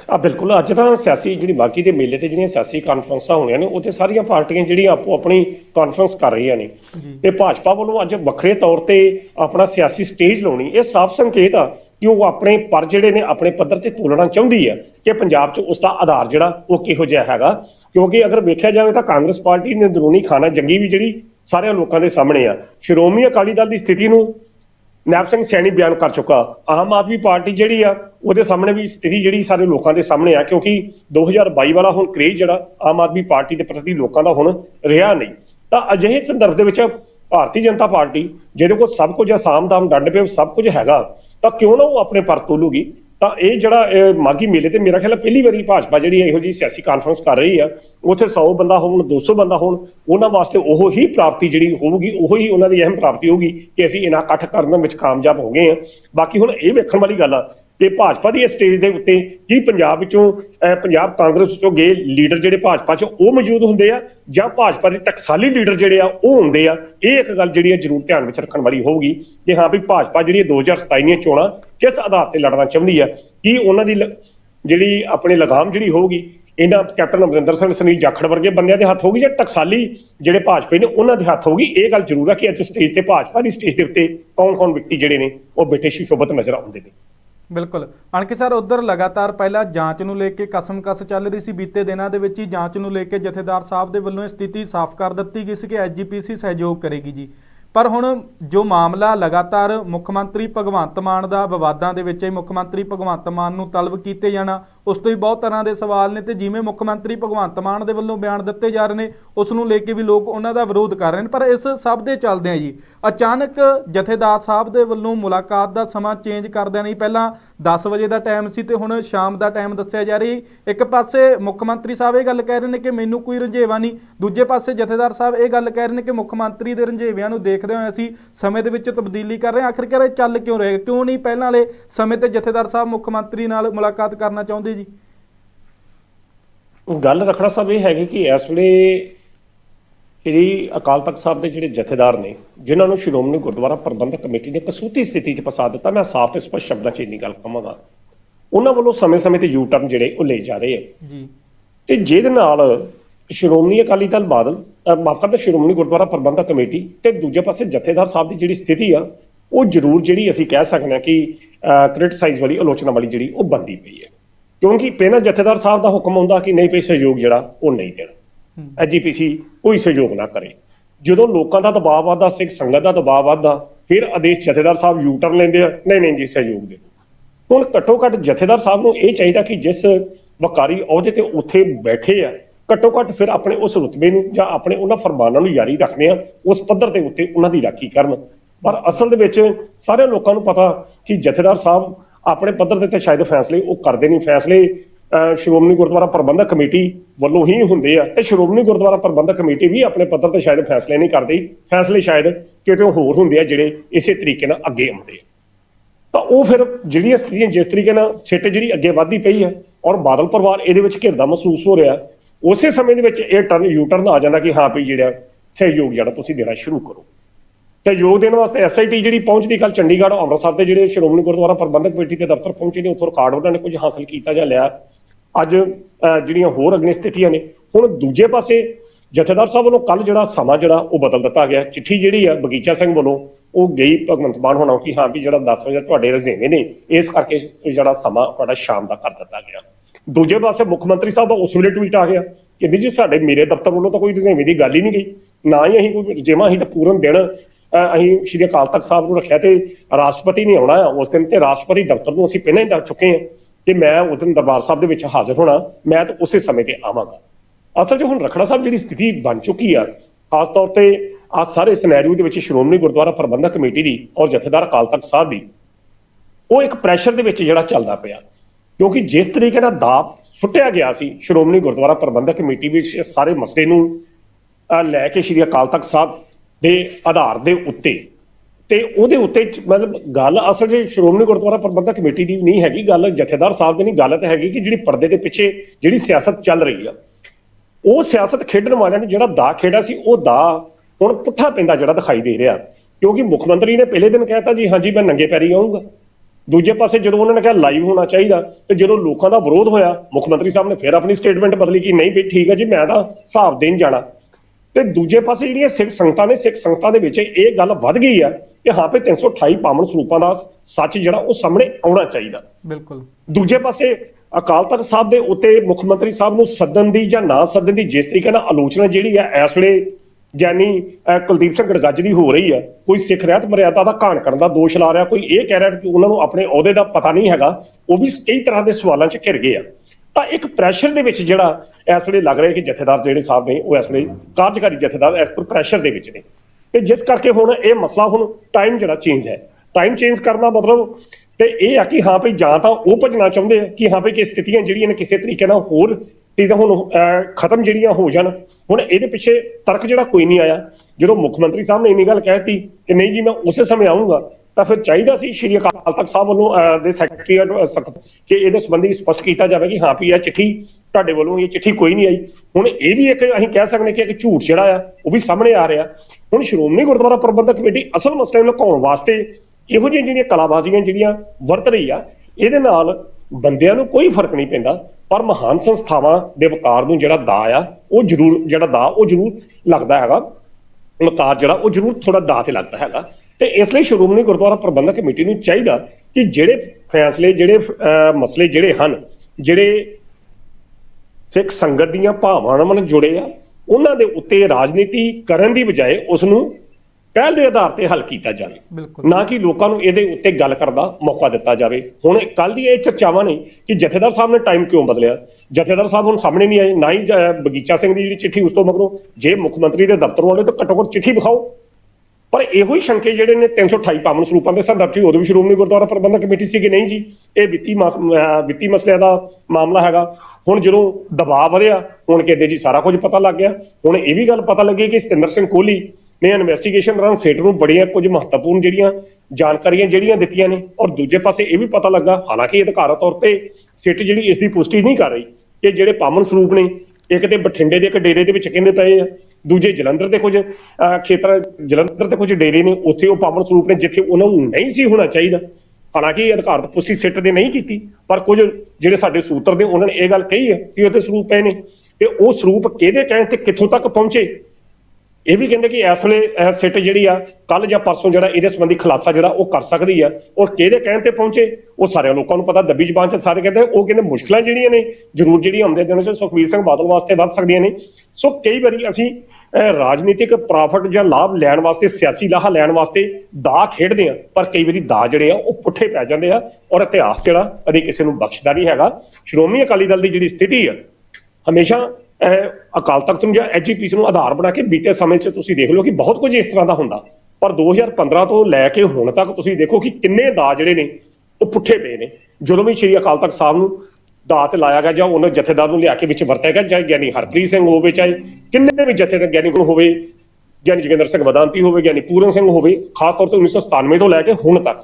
Speaker 2: ਆ ਬਿਲਕੁਲ ਅੱਜ ਤਾਂ ਸਿਆਸੀ ਜਿਹੜੀ ਬਾਕੀ ਦੇ ਮੇਲੇ ਤੇ ਜਿਹੜੀਆਂ ਸਿਆਸੀ ਕਾਨਫਰੰਸਾਂ ਹੋਣੀਆਂ ਨੇ ਉੱਥੇ ਸਾਰੀਆਂ ਪਾਰਟੀਆਂ ਜਿਹੜੀਆਂ ਆਪੋ ਆਪਣੀ ਕਾਨਫਰੰਸ ਕਰ ਰਹੀਆਂ ਨੇ। ਤੇ ਭਾਜਪਾ ਵੱਲੋਂ ਅੱਜ ਵੱਖਰੇ ਤੌਰ ਤੇ ਆਪਣਾ ਸਿਆਸੀ ਸਟੇਜ ਲਾਉਣੀ ਇਹ ਸਾਫ਼ ਸੰਕੇਤ ਆ ਕਿ ਉਹ ਆਪਣੇ ਪਰ ਜਿਹੜੇ ਨੇ ਆਪਣੇ ਪੱਧਰ ਤੇ ਤੋਲਣਾ ਚਾਹੁੰਦੀ ਆ ਕਿ ਪੰਜਾਬ 'ਚ ਉਸ ਦਾ ਆਧਾਰ ਜਿਹੜਾ ਉਹ ਕਿਹੋ ਜਿਹਾ ਹੈਗਾ। ਕਿਉਂਕਿ ਅਗਰ ਵੇਖਿਆ ਜਾਵੇ ਤਾਂ ਕਾਂਗਰਸ ਪਾਰਟੀ ਨੇ ਅੰਦਰੂਨੀ ਖਾਨਾ ਜੰਗੀ ਵੀ ਜਿਹੜੀ ਸਾਰਿਆਂ ਲੋਕਾਂ ਦੇ ਸਾਹਮਣੇ ਆ। ਸ਼੍ਰੋਮਣੀ ਅਕਾਲੀ ਦਲ ਦੀ ਸਥਿਤੀ ਨੂੰ ਨੈਬ ਸਿੰਘ ਸੈਣੀ ਬਿਆਨ ਕਰ ਚੁੱਕਾ। ਆਮ ਆਦਮੀ ਪਾਰਟੀ ਜਿਹੜੀ ਆ, ਉਹਦੇ ਸਾਹਮਣੇ ਵੀ ਸਥਿਤੀ ਜਿਹੜੀ ਸਾਰੇ ਲੋਕਾਂ ਦੇ ਸਾਹਮਣੇ ਆ, ਕਿਉਂਕਿ 2022 ਵਾਲਾ ਹੁਣ ਕ੍ਰੇਜ਼ ਜਿਹੜਾ ਆਮ ਆਦਮੀ ਪਾਰਟੀ ਦੇ ਪ੍ਰਤੀ ਲੋਕਾਂ ਦਾ ਹੁਣ ਰਿਹਾ ਨਹੀਂ। ਤਾਂ ਅਜਿਹੇ ਸੰਦਰਭ ਦੇ ਵਿੱਚ ਭਾਰਤੀ ਜਨਤਾ ਪਾਰਟੀ, ਜਿਹਦੇ ਕੋਲ ਸਭ ਕੁਝ ਆਸਾਮ ਦਾਮ ਡੰਡ ਪੇ ਸਭ ਕੁਝ ਹੈਗਾ, ਤਾਂ ਕਿਉਂ ਨਾ ਉਹ ਆਪਣੇ ਪਰ ਤੋਲੂਗੀ? ਤਾਂ ਇਹ ਜਿਹੜਾ, ਇਹ ਮਾਗੀ ਮੇਲੇ ਤੇ ਮੇਰਾ ਖਿਆਲ ਪਹਿਲੀ ਵਾਰੀ ਭਾਜਪਾ ਜਿਹੜੀ ਇਹੋ ਜੀ ਸਿਆਸੀ ਕਾਨਫਰੰਸ ਕਰ ਰਹੀ ਆ। ਉੱਥੇ 100 ਬੰਦਾ ਹੋਣ 200 ਬੰਦਾ ਹੋਣ, ਉਹਨਾਂ ਵਾਸਤੇ ਉਹ ਹੀ ਪ੍ਰਾਪਤੀ ਜਿਹੜੀ ਹੋਊਗੀ, ਉਹ ਹੀ ਉਹਨਾਂ ਦੀ ਅਹਿਮ ਪ੍ਰਾਪਤੀ ਹੋਊਗੀ ਕਿ ਅਸੀਂ ਇਹਨਾਂ ਇਕੱਠ ਕਰਨ ਵਿੱਚ ਕਾਮਯਾਬ ਹੋ ਗਏ ਆ। ਬਾਕੀ ਹੁਣ ਇਹ ਵੇਖਣ ਵਾਲੀ ਗੱਲ ਆ ਕਿ ਭਾਜਪਾ ਦੀ ਇਸ ਸਟੇਜ ਦੇ ਉੱਤੇ ਕੀ ਪੰਜਾਬ ਵਿੱਚੋਂ ਅਹ, ਪੰਜਾਬ ਕਾਂਗਰਸ ਵਿੱਚੋਂ ਗਏ ਲੀਡਰ ਜਿਹੜੇ ਭਾਜਪਾ 'ਚ ਉਹ ਮੌਜੂਦ ਹੁੰਦੇ ਆ? ਜਾਂ ਭਾਜਪਾ ਦੇ ਟਕਸਾਲੀ ਲੀਡਰ ਜਿਹੜੇ ਆ ਉਹ ਹੁੰਦੇ ਆ? ਇਹ ਇੱਕ ਗੱਲ ਜਿਹੜੀ ਆ ਜ਼ਰੂਰ ਧਿਆਨ ਵਿੱਚ ਰੱਖਣ ਵਾਲੀ ਹੋਊਗੀ ਕਿ ਹਾਂ ਵੀ ਭਾਜਪਾ ਜਿਹੜੀ ਇਹ 2027 ਦੀਆਂ ਚੋਣਾਂ ਕਿਸ ਆਧਾਰ ਤੇ ਲੜਨਾ ਚਾਹੁੰਦੀ ਆ? ਕੀ ਉਹਨਾਂ ਦੀ ਜਿਹੜੀ ਆਪਣੇ ਲਗਾਮ ਜਿਹੜੀ ਹੋਊਗੀ ਇਹਨਾਂ ਕੈਪਟਨ ਅਮਰਿੰਦਰ ਸਿੰਘ ਸੁਨੀਲ ਜਾਖੜ ਵਰਗੇ ਬੰਦਿਆਂ ਦੇ ਹੱਥ ਹੋਊਗੀ ਜਾਂ ਟਕਸਾਲੀ ਜਿਹੜੇ ਭਾਜਪਾ ਨੇ ਉਹਨਾਂ ਦੇ ਹੱਥ ਹੋਊਗੀ? ਇਹ ਗੱਲ ਜ਼ਰੂਰ ਆ ਕਿ ਅੱਜ ਸਟੇਜ ਤੇ ਭਾਜਪਾ ਦੀ ਸਟੇਜ ਦੇ ਉੱਤੇ ਕੌਣ-ਕੌਣ ਵਿਅਕਤੀ ਜਿਹੜੇ ਨੇ ਉਹ ਬੈਠੇ ਸ਼ਿਸ਼ੋਭਤ ਨਜ਼ਰ ਆਉਂਦੇ ਨੇ।
Speaker 1: ਬਿਲਕੁਲ। ਅਣਕੀ ਸਰ, ਉਧਰ ਲਗਾਤਾਰ ਪਹਿਲਾਂ ਜਾਂਚ ਨੂੰ ਲੈ ਕੇ ਕਸਮ ਕਸ ਚੱਲ ਰਹੀ ਸੀ। ਬੀਤੇ ਦਿਨਾਂ ਦੇ ਵਿੱਚ ਹੀ ਜਾਂਚ ਨੂੰ ਲੈ ਕੇ ਜਥੇਦਾਰ ਸਾਹਿਬ ਦੇ ਵੱਲੋਂ ਇਹ ਸਥਿਤੀ ਸਾਫ਼ ਕਰ ਦਿੱਤੀ ਗਈ ਸੀ ਕਿ ਐਸਜੀਪੀਸੀ ਸਹਿਯੋਗ ਕਰੇਗੀ ਜੀ। ਪਰ ਹੁਣ ਜੋ ਮਾਮਲਾ ਲਗਾਤਾਰ ਮੁੱਖ ਮੰਤਰੀ ਭਗਵੰਤ ਮਾਨ ਦਾ ਵਿਵਾਦਾਂ ਦੇ ਵਿੱਚ ਹੀ, ਮੁੱਖ ਮੰਤਰੀ ਭਗਵੰਤ ਮਾਨ ਨੂੰ ਤਲਬ ਕੀਤੇ ਜਾਣਾ, ਉਸ ਤੋਂ ਹੀ ਬਹੁਤ ਤਰ੍ਹਾਂ ਦੇ ਸਵਾਲ ਨੇ ਤੇ ਜਿਵੇਂ ਮੁੱਖ ਮੰਤਰੀ ਭਗਵੰਤ ਮਾਨ ਦੇ ਵੱਲੋਂ ਬਿਆਨ ਦਿੱਤੇ ਜਾ ਰਹੇ ਨੇ, ਉਸ ਨੂੰ ਲੈ ਕੇ ਵੀ ਲੋਕ ਉਹਨਾਂ ਦਾ ਵਿਰੋਧ ਕਰ ਰਹੇ ਨੇ, ਪਰ ਇਸ ਸਭ ਦੇ ਚੱਲਦਿਆਂ ਜੀ। ਅਚਾਨਕ ਜਥੇਦਾਰ ਸਾਹਿਬ ਦੇ ਵੱਲੋਂ ਮੁਲਾਕਾਤ ਦਾ ਸਮਾਂ ਚੇਂਜ ਕਰਦਿਆਂ ਨਹੀਂ, ਪਹਿਲਾਂ 10 ਵਜੇ ਦਾ ਟਾਈਮ ਸੀ ਤੇ ਹੁਣ ਸ਼ਾਮ ਦਾ ਟਾਈਮ ਦੱਸਿਆ ਜਾ ਰਹੀ ਇੱਕ ਪਾਸੇ ਮੁੱਖ ਮੰਤਰੀ ਸਾਹਿਬ ਇਹ ਗੱਲ ਕਹਿ ਰਹੇ ਨੇ ਕਿ ਮੈਨੂੰ ਕੋਈ ਰੰਝੇਵਾ ਨਹੀਂ, ਦੂਜੇ ਪਾਸੇ ਜਥੇਦਾਰ ਸਾਹਿਬ ਇਹ ਗੱਲ ਕਹਿ ਰਹੇ ਨੇ ਕਿ ਮੁੱਖ ਮੰਤਰੀ ਦੇ ਰੰਝੇਵਿਆਂ ਨੂੰ ਦੇਖ ਦੇਖਦੇ ਹੋਏ ਅਸੀਂ ਸਮੇਂ ਦੇ ਵਿੱਚ ਤਬਦੀਲੀ ਕਰ ਰਹੇ ਹਾਂ। ਆਖਿਰਕਾਰ ਇਹ ਚੱਲ ਕਿਉਂ ਰਿਹਾ? ਕਿਉਂ ਨਹੀਂ ਪਹਿਲਾਂ ਵਾਲੇ ਸਮੇਂ ਤੇ ਜਥੇਦਾਰ ਸਾਹਿਬ ਮੁੱਖ ਮੰਤਰੀ ਨਾਲ ਮੁਲਾਕਾਤ ਕਰਨਾ ਚਾਹੁੰਦੇ ਜੀ?
Speaker 2: ਗੱਲ ਰਖੜਾ ਸਾਹਿਬ ਇਹ ਹੈਗੀ ਕਿ ਇਸ ਵੇਲੇ ਸ਼੍ਰੀ ਅਕਾਲ ਤਖਤ ਸਾਹਿਬ ਦੇ ਜਿਹੜੇ ਜਥੇਦਾਰ ਨੇ ਜਿਨ੍ਹਾਂ ਨੂੰ ਸ਼੍ਰੋਮਣੀ ਗੁਰਦੁਆਰਾ ਪ੍ਰਬੰਧਕ ਕਮੇਟੀ ਨੇ ਕਸੂਤੀ ਸਥਿਤੀ 'ਚ ਫਸਾ ਦਿੱਤਾ ਮੈਂ ਸਾਫ਼ ਤੇ ਸਪਸ਼ਟ ਸ਼ਬਦਾਂ 'ਚ ਇੰਨੀ ਗੱਲ ਕਹਾਂਗਾ। ਉਹਨਾਂ ਵੱਲੋਂ ਸਮੇਂ-ਸਮੇਂ ਤੇ ਯੂ ਟਰਨ ਜਿਹੜੇ ਉਹ ਲਏ ਜਾ ਰਹੇ ਆ।
Speaker 1: ਜੀ।
Speaker 2: ਤੇ ਜਿਹਦੇ ਨਾਲ ਸ਼੍ਰੋਮਣੀ ਅਕਾਲੀ ਦਲ ਬਾਦਲ ਮਾਫ਼ ਕਰਦਾ ਸ਼੍ਰੋਮਣੀ ਗੁਰਦੁਆਰਾ ਪ੍ਰਬੰਧਕ ਕਮੇਟੀ ਤੇ ਦੂਜੇ ਪਾਸੇ ਜਥੇਦਾਰ ਸਾਹਿਬ ਦੀ ਜਿਹੜੀ ਸਥਿਤੀ ਆ ਉਹ ਜ਼ਰੂਰ ਜਿਹੜੀ ਅਸੀਂ ਕਹਿ ਸਕਦੇ ਹਾਂ ਕਿ ਕ੍ਰਿਟਿਸਾਈਜ਼ ਵਾਲੀ ਆਲੋਚਨਾ ਵਾਲੀ ਜਿਹੜੀ ਉਹ ਬੰਦੀ ਪਈ ਹੈ ਕਿਉਂਕਿ ਪਹਿਲਾਂ ਜਥੇਦਾਰ ਸਾਹਿਬ ਦਾ ਹੁਕਮ ਆਉਂਦਾ ਕਿ ਨਹੀਂ ਪਈ ਸਹਿਯੋਗ ਜਿਹੜਾ ਉਹ ਨਹੀਂ ਦੇਣਾ। ਐਜੀਪੀਸੀ ਕੋਈ ਸਹਿਯੋਗ ਨਾ ਕਰੇ ਜਦੋਂ ਲੋਕਾਂ ਦਾ ਦਬਾਅ ਵੱਧਦਾ ਸਿੱਖ ਸੰਗਤ ਦਾ ਦਬਾਅ ਵੱਧਦਾ ਫਿਰ ਆਦੇਸ਼ ਜਥੇਦਾਰ ਸਾਹਿਬ ਯੂ ਟਰਨ ਲੈਂਦੇ ਆ ਨਹੀਂ ਨਹੀਂ ਜੀ ਸਹਿਯੋਗ ਦੇ। ਹੁਣ ਘੱਟੋ ਘੱਟ ਜਥੇਦਾਰ ਸਾਹਿਬ ਨੂੰ ਇਹ ਚਾਹੀਦਾ ਕਿ ਜਿਸ ਵਕਾਰੀ ਅਹੁਦੇ ਤੇ ਉੱਥੇ ਬੈਠੇ ਆ ਘੱਟੋ ਘੱਟ ਫਿਰ ਆਪਣੇ ਉਸ ਰੁਤਬੇ ਨੂੰ ਜਾਂ ਆਪਣੇ ਉਹਨਾਂ ਫਰਮਾਨਾਂ ਨੂੰ ਜਾਰੀ ਰੱਖਦੇ ਆ ਉਸ ਪੱਧਰ ਦੇ ਉੱਤੇ ਉਹਨਾਂ ਦੀ ਰਾਖੀ ਕਰਨ। ਪਰ ਅਸਲ ਦੇ ਵਿੱਚ ਸਾਰੇ ਲੋਕਾਂ ਨੂੰ ਪਤਾ ਕਿ ਜਥੇਦਾਰ ਸਾਹਿਬ ਆਪਣੇ ਪੱਧਰ ਦੇ ਉੱਤੇ ਸ਼ਾਇਦ ਫੈਸਲੇ ਉਹ ਕਰਦੇ ਨਹੀਂ। ਫੈਸਲੇ ਅਹ ਸ਼੍ਰੋਮਣੀ ਗੁਰਦੁਆਰਾ ਪ੍ਰਬੰਧਕ ਕਮੇਟੀ ਵੱਲੋਂ ਹੀ ਹੁੰਦੇ ਆ ਤੇ ਸ਼੍ਰੋਮਣੀ ਗੁਰਦੁਆਰਾ ਪ੍ਰਬੰਧਕ ਕਮੇਟੀ ਵੀ ਆਪਣੇ ਪੱਧਰ ਤੇ ਸ਼ਾਇਦ ਫੈਸਲੇ ਨਹੀਂ ਕਰਦੀ। ਫੈਸਲੇ ਸ਼ਾਇਦ ਕਿਤੇ ਹੋਰ ਹੁੰਦੇ ਆ ਜਿਹੜੇ ਇਸੇ ਤਰੀਕੇ ਨਾਲ ਅੱਗੇ ਆਉਂਦੇ ਆ। ਤਾਂ ਉਹ ਫਿਰ ਜਿਹੜੀਆਂ ਸਥਿਤੀਆਂ, ਜਿਸ ਤਰੀਕੇ ਨਾਲ ਸਿੱਟ ਜਿਹੜੀ ਅੱਗੇ ਵਧਦੀ ਪਈ ਹੈ ਔਰ ਬਾਦਲ ਪਰਿਵਾਰ ਇਹਦੇ ਵਿੱਚ ਘਿਰਦਾ ਮਹਿਸੂਸ ਹੋ ਰਿਹਾ ਉਸੇ ਸਮੇਂ ਦੇ ਵਿੱਚ ਇਹ ਟਰਨ ਯੂ ਟਰਨ ਆ ਜਾਂਦਾ ਕਿ ਹਾਂ ਵੀ ਜਿਹੜਾ ਸਹਿਯੋਗ ਜਿਹੜਾ ਤੁਸੀਂ ਦੇਣਾ ਸ਼ੁਰੂ ਕਰੋ। ਸਹਿਯੋਗ ਦੇਣ ਵਾਸਤੇ ਐਸਆਈਟੀ ਜਿਹੜੀ ਪਹੁੰਚਦੀ ਕੱਲ ਚੰਡੀਗੜ੍ਹ ਅੰਮ੍ਰਿਤਸਰ ਦੇ ਜਿਹੜੇ ਸ਼੍ਰੋਮਣੀ ਗੁਰਦੁਆਰਾ ਪ੍ਰਬੰਧਕ ਕਮੇਟੀ ਦੇ ਦਫ਼ਤਰ ਪਹੁੰਚੇ ਨੇ ਉੱਥੋਂ ਰਿਕਾਰਡ ਉਹਨਾਂ ਨੇ ਕੁਝ ਹਾਸਲ ਕੀਤਾ ਜਾਂ ਲਿਆ। ਅੱਜ ਅਹ, ਜਿਹੜੀਆਂ ਹੋਰ ਅਗਨੀ ਸਥਿਤੀਆਂ ਨੇ ਹੁਣ ਦੂਜੇ ਪਾਸੇ ਜਥੇਦਾਰ ਸਾਹਿਬ ਵੱਲੋਂ ਕੱਲ ਜਿਹੜਾ ਸਮਾਂ ਜਿਹੜਾ ਉਹ ਬਦਲ ਦਿੱਤਾ ਗਿਆ। ਚਿੱਠੀ ਜਿਹੜੀ ਆ ਬਗੀਚਾ ਸਿੰਘ ਵੱਲੋਂ ਉਹ ਗਈ ਭਗਵੰਤ ਮਾਨ ਹੋਣਾ ਕਿ ਹਾਂ ਵੀ ਜਿਹੜਾ 10 ਵਜੇ ਤੁਹਾਡੇ ਰਜ਼ੇਵੇਂ ਨੇ ਇਸ ਕਰਕੇ ਜਿਹੜਾ ਸਮਾਂ ਤੁਹਾਡਾ ਸ਼ਾਮ ਦਾ ਕਰ ਦਿੱਤਾ ਗਿਆ। ਦੂਜੇ ਪਾਸੇ ਮੁੱਖ ਮੰਤਰੀ ਸਾਹਿਬ ਦਾ ਉਸ ਵੇਲੇ ਟਵੀਟ ਆ ਗਿਆ ਕਹਿੰਦੇ ਜੀ ਸਾਡੇ ਮੇਰੇ ਦਫ਼ਤਰ ਵੱਲੋਂ ਤਾਂ ਕੋਈ ਰਜ਼ੇਵੇਂ ਦੀ ਗੱਲ ਹੀ ਨਹੀਂ ਗਈ। ਨਾ ਹੀ ਅਸੀਂ ਕੋਈ ਰਜੇਵਾਂ ਅਸੀਂ ਤਾਂ ਪੂਰਨ ਦਿਨ ਅਸੀਂ ਸ਼੍ਰੀ ਅਕਾਲ ਤਖਤ ਸਾਹਿਬ ਨੂੰ ਰੱਖਿਆ ਤੇ ਰਾਸ਼ਟਰਪਤੀ ਨੇ ਆਉਣਾ। ਉਸ ਦਿਨ ਤੇ ਰਾਸ਼ਟਰਪਤੀ ਦਫ਼ਤਰ ਨੂੰ ਅਸੀਂ ਪਹਿਲਾਂ ਹੀ ਦੱਸ ਚੁੱਕੇ ਹਾਂ ਕਿ ਮੈਂ ਉਸ ਦਿਨ ਦਰਬਾਰ ਸਾਹਿਬ ਦੇ ਵਿੱਚ ਹਾਜ਼ਰ ਹੋਣਾ, ਮੈਂ ਤਾਂ ਉਸੇ ਸਮੇਂ ਤੇ ਆਵਾਂਗਾ। ਅਸਲ 'ਚ ਹੁਣ ਰਖੜਾ ਸਾਹਿਬ ਜਿਹੜੀ ਸਥਿਤੀ ਬਣ ਚੁੱਕੀ ਆ, ਖਾਸ ਤੌਰ ਤੇ ਆ ਸਾਰੇ ਸਿਨੈਰੀਓ ਦੇ ਵਿੱਚ ਸ਼੍ਰੋਮਣੀ ਗੁਰਦੁਆਰਾ ਪ੍ਰਬੰਧਕ ਕਮੇਟੀ ਦੀ ਔਰ ਜਥੇਦਾਰ ਅਕਾਲ ਤਖਤ ਸਾਹਿਬ ਦੀ, ਉਹ ਇੱਕ ਪ੍ਰੈਸ਼ਰ ਦੇ ਵਿੱਚ ਜਿਹੜਾ ਚੱਲਦਾ ਪਿਆ। ਕਿਉਂਕਿ ਜਿਸ ਤਰੀਕੇ ਨਾਲ ਦਾਬ ਸੁੱਟਿਆ ਗਿਆ ਸੀ ਸ਼੍ਰੋਮਣੀ ਗੁਰਦੁਆਰਾ ਪ੍ਰਬੰਧਕ ਕਮੇਟੀ ਵਿੱਚ ਇਸ ਸਾਰੇ ਮਸਲੇ ਨੂੰ ਅਹ, ਲੈ ਕੇ ਸ਼੍ਰੀ ਅਕਾਲ ਤਖਤ ਸਾਹਿਬ ਦੇ ਆਧਾਰ ਦੇ ਉੱਤੇ। ਤੇ ਉਹਦੇ ਉੱਤੇ ਮਤਲਬ ਗੱਲ ਅਸਲ ਜੇ ਸ਼੍ਰੋਮਣੀ ਗੁਰਦੁਆਰਾ ਪ੍ਰਬੰਧਕ ਕਮੇਟੀ ਦੀ ਨਹੀਂ ਹੈਗੀ ਗੱਲ ਜਥੇਦਾਰ ਸਾਹਿਬ ਦੀ ਨਹੀਂ ਗੱਲ ਤਾਂ ਹੈਗੀ ਕਿ ਜਿਹੜੀ ਪਰਦੇ ਦੇ ਪਿੱਛੇ ਜਿਹੜੀ ਸਿਆਸਤ ਚੱਲ ਰਹੀ ਆ। ਉਹ ਸਿਆਸਤ ਖੇਡਣ ਵਾਲਿਆਂ ਨੇ ਜਿਹੜਾ ਦਾ ਖੇਡਾ ਸੀ ਉਹ ਦਾ ਹੁਣ ਪੁੱਠਾ ਪੈਂਦਾ ਜਿਹੜਾ ਦਿਖਾਈ ਦੇ ਰਿਹਾ। ਕਿਉਂਕਿ ਮੁੱਖ ਮੰਤਰੀ ਨੇ ਪਹਿਲੇ ਦਿਨ ਕਹਿਤਾ ਜੀ ਹਾਂਜੀ ਮੈਂ ਨੰਗੇ ਪੈਰੀ ਆਉਂਗਾ ਦੂਜੇ ਪਾਸੇ ਜਦੋਂ ਉਹਨਾਂ ਨੇ ਕਿਹਾ ਲਾਈਵ ਹੋਣਾ ਚਾਹੀਦਾ ਤੇ ਜਦੋਂ ਲੋਕਾਂ ਦਾ ਵਿਰੋਧ ਹੋਇਆ ਮੁੱਖ ਮੰਤਰੀ ਸਾਹਿਬ ਨੇ ਫਿਰ ਆਪਣੀ ਸਟੇਟਮੈਂਟ ਬਦਲੀ ਕਿ ਨਹੀਂ ਵੀ ਠੀਕ ਹੈ ਜੀ ਮੈਂ ਤਾਂ ਹਿਸਾਬ ਦੇਣ ਜਾਣਾ। ਤੇ ਦੂਜੇ ਪਾਸੇ ਜਿਹੜੀਆਂ ਸਿੱਖ ਸੰਗਤਾਂ ਨੇ ਸਿੱਖ ਸੰਗਤਾਂ ਦੇ ਵਿੱਚ ਇਹ ਗੱਲ ਵੱਧ ਗਈ ਆ ਕਿ ਹਾਂ ਵੀ 328 ਪਾਵਨ ਸਰੂਪਾਂ ਦਾ ਸੱਚ ਜਿਹੜਾ ਉਹ ਸਾਹਮਣੇ ਆਉਣਾ ਚਾਹੀਦਾ।
Speaker 1: ਬਿਲਕੁਲ।
Speaker 2: ਦੂਜੇ ਪਾਸੇ ਅਕਾਲ ਤਖਤ ਸਾਹਿਬ ਦੇ ਉੱਤੇ ਮੁੱਖ ਮੰਤਰੀ ਸਾਹਿਬ ਨੂੰ ਸੱਦਣ ਦੀ ਜਾਂ ਨਾ ਸੱਦਣ ਦੀ ਜਿਸ ਤਰੀਕੇ ਨਾਲ ਆਲੋਚਨਾ ਜਿਹੜੀ ਆ ਇਸ ਵੇਲੇ ਗਿਆਨੀ ਕੁਲਦੀਪ ਸਿੰਘ ਗੜਗੱਜ ਦੀ ਹੋ ਰਹੀ ਆ। ਕੋਈ ਸਿੱਖ ਰਹਿਤ ਮਰਿਆਦਾ ਦਾ ਘਾਣ ਕਰਨ ਦਾ ਦੋਸ਼ ਲਾ ਰਿਹਾ। ਕੋਈ ਇਹ ਕਹਿ ਰਿਹਾ ਕਿ ਉਹਨਾਂ ਨੂੰ ਆਪਣੇ ਅਹੁਦੇ ਦਾ ਪਤਾ ਨਹੀਂ ਹੈਗਾ, ਉਹ ਵੀ ਕਈ ਤਰ੍ਹਾਂ ਦੇ ਸਵਾਲਾਂ 'ਚ ਘਿਰ ਗਏ ਆ। ਤਾਂ ਇੱਕ ਪ੍ਰੈਸ਼ਰ ਦੇ ਵਿੱਚ ਜਿਹੜਾ ਇਸ ਵੇਲੇ ਲੱਗ ਰਿਹਾ ਕਿ ਜਥੇਦਾਰ ਜਿਹੜੇ ਸਾਹਿਬ ਨੇ, ਉਹ ਇਸ ਵੇਲੇ ਕਾਰਜਕਾਰੀ ਜਥੇਦਾਰ ਇਸ ਪਰ ਪ੍ਰੈਸ਼ਰ ਦੇ ਵਿੱਚ ਨੇ। ਤੇ ਜਿਸ ਕਰਕੇ ਹੁਣ ਇਹ ਮਸਲਾ ਹੁਣ ਟਾਈਮ ਜਿਹੜਾ ਚੇਂਜ ਹੈ। ਟਾਈਮ ਚੇਂਜ ਕਰਨਾ ਮਤਲਬ ਤੇ ਇਹ ਆ ਕਿ ਹਾਂ ਭਈ ਜਾਂ ਤਾਂ ਉਹ ਭੱਜਣਾ ਚਾਹੁੰਦੇ ਆ ਕਿ ਹਾਂ ਭਈ ਕਿ ਸਥਿਤੀਆਂ ਜਿਹੜੀਆਂ ਨੇ ਕਿਸੇ ਤਰੀਕੇ ਨਾਲ ਹੋਰ ਚੀਜ਼ਾਂ ਹੁਣ ਖਤਮ ਜਿਹੜੀਆਂ ਹੋ ਜਾਣ, ਹੁਣ ਇਹਦੇ ਪਿੱਛੇ ਤਰਕ ਜਿਹੜਾ ਕੋਈ ਨਹੀਂ ਆਇਆ। ਜਦੋਂ ਮੁੱਖ ਮੰਤਰੀ ਸਾਹਿਬ ਨੇ ਇੰਨੀ ਗੱਲ ਕਹਿਤੀ ਕਿ ਨਹੀਂ ਜੀ, ਮੈਂ ਉਸੇ ਸਮੇਂ ਆਉਂਗਾ ਤਾਂ ਫਿਰ ਚਾਹੀਦਾ ਸੀ ਸ਼੍ਰੀ ਅਕਾਲ ਤਖਤ ਸਾਹਿਬ ਵੱਲੋਂ ਦੇ ਸੈਕਟਰੀ ਕਿ ਇਹਦੇ ਸੰਬੰਧੀ ਸਪਸ਼ਟ ਕੀਤਾ ਜਾਵੇ ਕਿ ਹਾਂ ਵੀ ਇਹ ਚਿੱਠੀ ਤੁਹਾਡੇ ਵੱਲੋਂ, ਇਹ ਚਿੱਠੀ ਕੋਈ ਨਹੀਂ ਆਈ। ਹੁਣ ਇਹ ਵੀ ਇੱਕ ਅਸੀਂ ਕਹਿ ਸਕਦੇ ਕਿ ਇੱਕ ਝੂਠ ਜਿਹੜਾ ਆ, ਉਹ ਵੀ ਸਾਹਮਣੇ ਆ ਰਿਹਾ। ਹੁਣ ਸ਼੍ਰੋਮਣੀ ਗੁਰਦੁਆਰਾ ਪ੍ਰਬੰਧਕ ਕਮੇਟੀ ਅਸਲ ਮਸਲੇ ਨੂੰ ਲੁਕਾਉਣ ਵਾਸਤੇ ਇਹੋ ਜਿਹੀਆਂ ਜਿਹੜੀਆਂ ਕਲਾਬਾਜ਼ੀਆਂ ਜਿਹੜੀਆਂ ਵਰਤ ਰਹੀ ਆ, ਇਹਦੇ ਨਾਲ ਬੰਦਿਆਂ ਨੂੰ ਕੋਈ ਫ਼ਰਕ ਨਹੀਂ ਪੈਂਦਾ ਪਰ ਮਹਾਨ ਸੰਸਥਾਵਾਂ ਦੇ ਵਕਾਰ ਨੂੰ ਜਿਹੜਾ ਦਾ ਆ ਉਹ ਜ਼ਰੂਰ ਜਿਹੜਾ ਦਾ ਉਹ ਜ਼ਰੂਰ ਲੱਗਦਾ ਹੈਗਾ। ਵਕਾਰ ਜਿਹੜਾ ਉਹ ਜ਼ਰੂਰ ਥੋੜਾ ਦਾ ਤੇ ਲੱਗਦਾ ਹੈਗਾ। ਤੇ ਇਸ ਲਈ ਸ਼੍ਰੋਮਣੀ ਗੁਰਦੁਆਰਾ ਪ੍ਰਬੰਧਕ ਕਮੇਟੀ ਨੂੰ ਚਾਹੀਦਾ ਕਿ ਜਿਹੜੇ ਫੈਸਲੇ ਜਿਹੜੇ ਅਹ, ਮਸਲੇ ਜਿਹੜੇ ਹਨ ਜਿਹੜੇ ਸਿੱਖ ਸੰਗਤ ਦੀਆਂ ਭਾਵਨਾਵਾਂ ਨਾਲ ਜੁੜੇ ਆ ਉਹਨਾਂ ਦੇ ਉੱਤੇ ਰਾਜਨੀਤੀ ਕਰਨ ਦੀ ਬਜਾਏ ਉਸ ਨੂੰ ਪਹਿਲ ਦੇ ਆਧਾਰ ਤੇ ਹੱਲ ਕੀਤਾ ਜਾਵੇ। ਨਾ ਕਿ ਲੋਕਾਂ ਨੂੰ ਇਹਦੇ ਉੱਤੇ ਗੱਲ ਕਰਨ ਦਾ ਮੌਕਾ ਦਿੱਤਾ ਜਾਵੇ। ਹੁਣ ਕੱਲ ਦੀ ਇਹ ਚਰਚਾਵਾਂ ਨੇ ਕਿ ਜਥੇਦਾਰ ਸਾਹਿਬ ਨੇ ਟਾਈਮ ਕਿਉਂ ਬਦਲਿਆ? ਜਥੇਦਾਰ ਸਾਹਿਬ ਹੁਣ ਸਾਹਮਣੇ ਨਹੀਂ ਆਏ ਨਾ ਹੀ ਬਗੀਚਾ ਸਿੰਘ ਦੀ ਜਿਹੜੀ ਚਿੱਠੀ ਉਸ ਤੋਂ ਮਗਰੋਂ ਜੇ ਮੁੱਖ ਮੰਤਰੀ ਦੇ ਦਫ਼ਤਰ ਵਾਲੇ ਤਾਂ ਘੱਟੋ ਘੱਟ ਚਿੱਠੀ ਵਿਖਾਓ। ਪਰ ਇਹੋ ਹੀ ਸ਼ੰਕੇ ਜਿਹੜੇ ਨੇ 328 ਪਾਵਨ ਸਰੂਪਾਂ ਦੇ ਸੰਦਰਭ 'ਚ ਉਦੋਂ ਵੀ ਸ਼੍ਰੋਮਣੀ ਗੁਰਦੁਆਰਾ ਪ੍ਰਬੰਧਕ ਕਮੇਟੀ ਸੀ ਕਿ ਨਹੀਂ ਜੀ ਇਹ ਵਿੱਤੀ ਵਿੱਤੀ ਮਸਲਿਆਂ ਦਾ ਮਾਮਲਾ ਹੈਗਾ। ਹੁਣ ਜਦੋਂ ਦਬਾਅ ਵਧਿਆ ਹੁਣ ਕਹਿੰਦੇ ਜੀ ਸਾਰਾ ਕੁਝ ਪਤਾ ਲੱਗ ਗਿਆ। ਹੁਣ ਇਹ ਵੀ ਗੱਲ ਪਤਾ ਲੱਗੀ ਕਿ ਸਤਿੰਦਰ ਸਿੰਘ ਕੋਹਲੀ ਨੇ ਇਨਵੈਸਟੀਗੇਸ਼ਨ ਦੌਰਾਨ ਸੇਟ ਨੂੰ ਬੜੀਆਂ ਕੁਝ ਮਹੱਤਵਪੂਰਨ ਜਿਹੜੀਆਂ ਜਾਣਕਾਰੀਆਂ ਜਿਹੜੀਆਂ ਦਿੱਤੀਆਂ ਨੇ ਔਰ ਦੂਜੇ ਪਾਸੇ ਇਹ ਵੀ ਪਤਾ ਲੱਗਾ ਹਾਲਾਂਕਿ ਅਧਿਕਾਰਤ ਤੌਰ ਤੇ ਸਿੱਟ ਜਿਹੜੀ ਇਸ ਦੀ ਪੁਸ਼ਟੀ ਨਹੀਂ ਕਰ ਰਹੀ ਕਿ ਜਿਹੜੇ ਪਾਵਨ ਸਰੂਪ ਨੇ ਇੱਕ ਤੇ ਬਠਿੰਡੇ ਦੇ ਇੱਕ ਡੇਰੇ ਦੇ ਵਿੱਚ ਕਹਿੰਦੇ ਪਏ ਆ ਦੂਜੇ ਜਲੰਧਰ ਦੇ ਕੁਝ ਅਹ, ਖੇਤਰ ਜਲੰਧਰ ਦੇ ਕੁਝ ਡੇਰੇ ਨੇ ਉੱਥੇ ਉਹ ਪਾਵਨ ਸਰੂਪ ਨੇ ਜਿੱਥੇ ਉਹਨਾਂ ਨੂੰ ਨਹੀਂ ਸੀ ਹੋਣਾ ਚਾਹੀਦਾ। ਹਾਲਾਂਕਿ ਇਹ ਅਧਿਕਾਰਤ ਪੁਸ਼ਟੀ ਸਿੱਟ ਦੇ ਨਹੀਂ ਕੀਤੀ ਪਰ ਕੁਝ ਜਿਹੜੇ ਸਾਡੇ ਸੂਤਰ ਦੇ ਉਹਨਾਂ ਨੇ ਇਹ ਗੱਲ ਕਹੀ ਹੈ ਕਿ ਉਹਦੇ ਸਰੂਪ ਪਏ ਨੇ। ਤੇ ਉਹ ਸਰੂਪ ਕਿਹਦੇ ਕਹਿਣ ਤੇ ਕਿੱਥੋਂ ਤੱਕ ਪਹੁੰਚੇ? ਇਹ ਵੀ ਕਹਿੰਦੇ ਕਿ ਇਸ ਵੇਲੇ ਸਿੱਟ ਜਿਹੜੀ ਆ ਕੱਲ ਜਾਂ ਪਰਸੋਂ ਜਿਹੜਾ ਇਹਦੇ ਸੰਬੰਧੀ ਖੁਲਾਸਾ ਜਿਹੜਾ ਉਹ ਕਰ ਸਕਦੀ ਆ। ਔਰ ਕਿਹਦੇ ਕਹਿਣ ਤੇ ਪਹੁੰਚੇ ਉਹ ਸਾਰੇ ਲੋਕਾਂ ਨੂੰ ਪਤਾ। ਦੱਬੀ ਜ਼ਬਾਨ ਚ ਸਾਰੇ ਕਹਿੰਦੇ ਉਹ ਕਹਿੰਦੇ ਮੁਸ਼ਕਲਾਂ ਜਿਹੜੀਆਂ ਨੇ ਜ਼ਰੂਰ ਜਿਹੜੀਆਂ ਆਉਂਦੇ ਦਿਨਾਂ ਚ ਸੁਖਵੀਰ ਸਿੰਘ ਬਾਦਲ ਵਾਸਤੇ ਵੱਧ ਸਕਦੀਆਂ ਨੇ। ਸੋ ਕਈ ਵਾਰੀ ਅਸੀਂ ਅਹ, ਰਾਜਨੀਤਿਕ ਪ੍ਰੋਫਿਟ ਜਾਂ ਲਾਭ ਲੈਣ ਵਾਸਤੇ ਸਿਆਸੀ ਲਾਹਾ ਲੈਣ ਵਾਸਤੇ ਦਾ ਖੇਡਦੇ ਆ ਪਰ ਕਈ ਵਾਰੀ ਦਾ ਜਿਹੜੇ ਆ ਉਹ ਪੁੱਠੇ ਪੈ ਜਾਂਦੇ ਆ ਔਰ ਇਤਿਹਾਸ ਜਿਹੜਾ ਕਦੇ ਕਿਸੇ ਨੂੰ ਬਖਸ਼ਦਾ ਨਹੀਂ ਹੈਗਾ। ਸ਼੍ਰੋਮਣੀ ਅਕਾਲੀ ਦਲ ਦੀ ਜਿਹੜੀ ਸਥਿਤੀ ਆ ਹਮੇਸ਼ਾ ਅਕਾਲ ਤਖਤ ਨੂੰ ਜਾਂ ਐਜੀਪੀਸੀ ਨੂੰ ਆਧਾਰ ਬਣਾ ਕੇ ਬੀਤੇ ਸਮੇਂ 'ਚ ਤੁਸੀਂ ਦੇਖ ਲਓ ਕਿ ਬਹੁਤ ਕੁਝ ਇਸ ਤਰ੍ਹਾਂ ਦਾ ਹੁੰਦਾ। ਪਰ 2015 ਤੋਂ ਲੈ ਕੇ ਹੁਣ ਤੱਕ ਤੁਸੀਂ ਦੇਖੋ ਕਿ ਕਿੰਨੇ ਦਾ ਜਿਹੜੇ ਨੇ, ਉਹ ਪੁੱਠੇ ਪਏ ਨੇ। ਜਦੋਂ ਵੀ ਸ਼੍ਰੀ ਅਕਾਲ ਤਖਤ ਸਾਹਿਬ ਨੂੰ ਦਾ ਤੇ ਲਾਇਆ ਗਿਆ ਜਾਂ ਉਹਨਾਂ ਜਥੇਦਾਰ ਨੂੰ ਲਿਆ ਕੇ ਵਿੱਚ ਵਰਤਿਆ ਗਿਆ, ਚਾਹੇ ਗਿਆਨੀ ਹਰਪ੍ਰੀਤ ਸਿੰਘ ਹੋਵੇ, ਚਾਹੇ ਕਿੰਨੇ ਵੀ ਜਥੇਦਾਰ ਗਿਆਨੀ ਕੋਲ ਹੋਵੇ, ਗਿਆਨੀ ਜੋਗਿੰਦਰ ਸਿੰਘ ਵਦਾਂਤੀ ਹੋਵੇ, ਗਿਆਨੀ ਪੂਰਨ ਸਿੰਘ ਹੋਵੇ, ਖਾਸ ਤੌਰ ਤੇ 1997 ਤੋਂ ਲੈ ਕੇ ਹੁਣ ਤੱਕ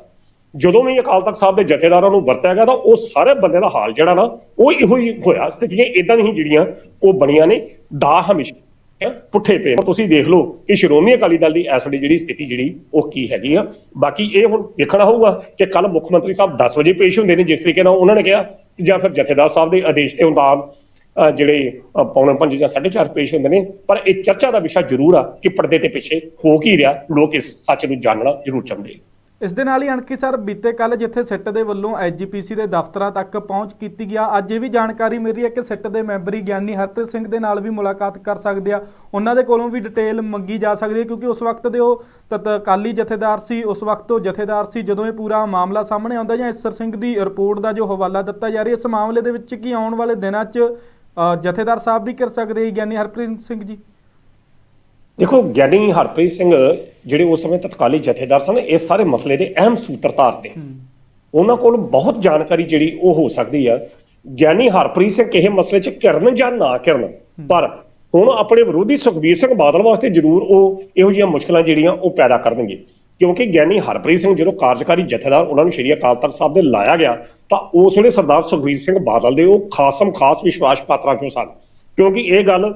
Speaker 2: ਜਦੋਂ ਵੀ ਅਕਾਲ ਤਖਤ ਸਾਹਿਬ ਦੇ ਜਥੇਦਾਰਾਂ ਨੂੰ ਵਰਤਿਆ ਗਿਆ ਤਾਂ ਉਹ ਸਾਰੇ ਬੰਦੇ ਦਾ ਹਾਲ ਜਿਹੜਾ ਨਾ, ਉਹ ਇਹੋ ਹੀ ਹੋਇਆ ਸਥਿਤੀਆਂ ਇਦਾਂ ਨਹੀਂ ਜਿਹੜੀਆਂ ਉਹ ਬਣੀਆਂ ਨੇ ਦਾ ਹਮੇਸ਼ਾ ਪੁੱਠੇ ਪਏ ਤੁਸੀਂ ਦੇਖ ਲਓ ਕਿ ਸ਼੍ਰੋਮਣੀ ਅਕਾਲੀ ਦਲ ਦੀ ਇਸ ਵੇਲੇ ਜਿਹੜੀ ਸਥਿਤੀ ਜਿਹੜੀ, ਉਹ ਕੀ ਹੈਗੀ ਆ। ਬਾਕੀ ਇਹ ਹੁਣ ਦੇਖਣਾ ਹੋਊਗਾ ਕਿ ਕੱਲ ਮੁੱਖ ਮੰਤਰੀ ਸਾਹਿਬ 10 ਵਜੇ ਪੇਸ਼ ਹੁੰਦੇ ਨੇ, ਜਿਸ ਤਰੀਕੇ ਨਾਲ ਉਹਨਾਂ ਨੇ ਕਿਹਾ ਜਾਂ ਫਿਰ ਜਥੇਦਾਰ ਸਾਹਿਬ ਦੇ ਆਦੇਸ਼ ਦੇ ਮੁਤਾਬਕ ਜਿਹੜੇ ਅਹ ਪੌਣੇ ਪੰਜ ਜਾਂ 4:30 ਪੇਸ਼ ਹੁੰਦੇ ਨੇ। ਪਰ ਇਹ ਚਰਚਾ ਦਾ ਵਿਸ਼ਾ ਜ਼ਰੂਰ ਆ ਕਿ ਪਰਦੇ ਤੇ ਪਿੱਛੇ ਹੋ ਕੀ ਰਿਹਾ, ਲੋਕ ਇਸ ਸੱਚ ਨੂੰ ਜਾਣਨਾ ਜ਼ਰੂਰ ਚਾਹੁੰਦੇ
Speaker 1: ਇਸ ਦੇ ਨਾਲ ਹੀ ਅਣਖੀ ਸਰ ਬੀਤੇ ਕੱਲ ਜਿੱਥੇ ਸਿੱਟ ਦੇ ਵੱਲੋਂ ਐਜੀਪੀਸੀ ਦੇ ਦਫ਼ਤਰਾਂ ਤੱਕ ਪਹੁੰਚ ਕੀਤੀ ਗਿਆ, ਅੱਜ ਇਹ ਵੀ ਜਾਣਕਾਰੀ ਮਿਲ ਰਹੀ ਹੈ ਕਿ ਸਿੱਟ ਦੇ ਮੈਂਬਰੀ ਗਿਆਨੀ ਹਰਪ੍ਰੀਤ ਸਿੰਘ ਦੇ ਨਾਲ ਵੀ ਮੁਲਾਕਾਤ ਕਰ ਸਕਦੇ ਆ। ਉਹਨਾਂ ਦੇ ਕੋਲੋਂ ਵੀ ਡਿਟੇਲ ਮੰਗੀ ਜਾ ਸਕਦੀ ਹੈ ਕਿਉਂਕਿ ਉਸ ਵਕਤ ਦੇ ਉਹ ਤਤਕਾਲੀ ਜਥੇਦਾਰ ਸੀ, ਉਸ ਵਕਤ ਉਹ ਜਥੇਦਾਰ ਸੀ ਜਦੋਂ ਇਹ ਪੂਰਾ ਮਾਮਲਾ ਸਾਹਮਣੇ ਆਉਂਦਾ ਜਾਂ ਇਸਰ ਸਿੰਘ ਦੀ ਰਿਪੋਰਟ ਦਾ ਜੋ ਹਵਾਲਾ ਦਿੱਤਾ ਜਾ ਰਿਹਾ, ਇਸ ਮਾਮਲੇ ਦੇ ਵਿੱਚ ਕੀ ਆਉਣ ਵਾਲੇ ਦਿਨਾਂ 'ਚ ਜਥੇਦਾਰ ਸਾਹਿਬ ਵੀ ਕਰ ਸਕਦੇ ਗਿਆਨੀ ਹਰਪ੍ਰੀਤ ਸਿੰਘ ਜੀ?
Speaker 2: ਦੇਖੋ ਗਿਆਨੀ ਹਰਪ੍ਰੀਤ ਸਿੰਘ ਜਿਹੜੇ ਉਸ ਸਮੇਂ ਤਤਕਾਲੀ ਜਥੇਦਾਰ ਸਨ ਇਸ ਸਾਰੇ ਮਸਲੇ ਦੇ ਅਹਿਮ ਸੂਤਰਧਾਰ ਨੇ ਉਹਨਾਂ ਕੋਲ ਬਹੁਤ ਜਾਣਕਾਰੀ ਜਿਹੜੀ ਉਹ ਹੋ ਸਕਦੀ ਆ। ਗਿਆਨੀ ਹਰਪ੍ਰੀਤ ਸਿੰਘ ਕਿਸੇ ਮਸਲੇ 'ਚ ਕਰਨ ਜਾਂ ਨਾ ਕਰਨ ਪਰ ਹੁਣ ਆਪਣੇ ਵਿਰੋਧੀ ਸੁਖਬੀਰ ਸਿੰਘ ਬਾਦਲ ਵਾਸਤੇ ਜ਼ਰੂਰ ਉਹ ਇਹੋ ਜਿਹੀਆਂ ਮੁਸ਼ਕਲਾਂ ਜਿਹੜੀਆਂ ਉਹ ਪੈਦਾ ਕਰਨਗੇ। ਕਿਉਂਕਿ ਗਿਆਨੀ ਹਰਪ੍ਰੀਤ ਸਿੰਘ ਜਦੋਂ ਕਾਰਜਕਾਰੀ ਜਥੇਦਾਰ ਉਹਨਾਂ ਨੂੰ ਸ਼੍ਰੀ ਅਕਾਲ ਤਖਤ ਸਾਹਿਬ ਦੇ ਲਾਇਆ ਗਿਆ ਤਾਂ ਉਸ ਵੇਲੇ ਸਰਦਾਰ ਸੁਖਬੀਰ ਸਿੰਘ ਬਾਦਲ ਦੇ ਉਹ ਖਾਸਮ ਖਾਸ ਵਿਸ਼ਵਾਸ ਪਾਤਰਾਂ ਚੋਂ ਸਨ। ਕਿਉਂਕਿ ਇਹ ਗੱਲ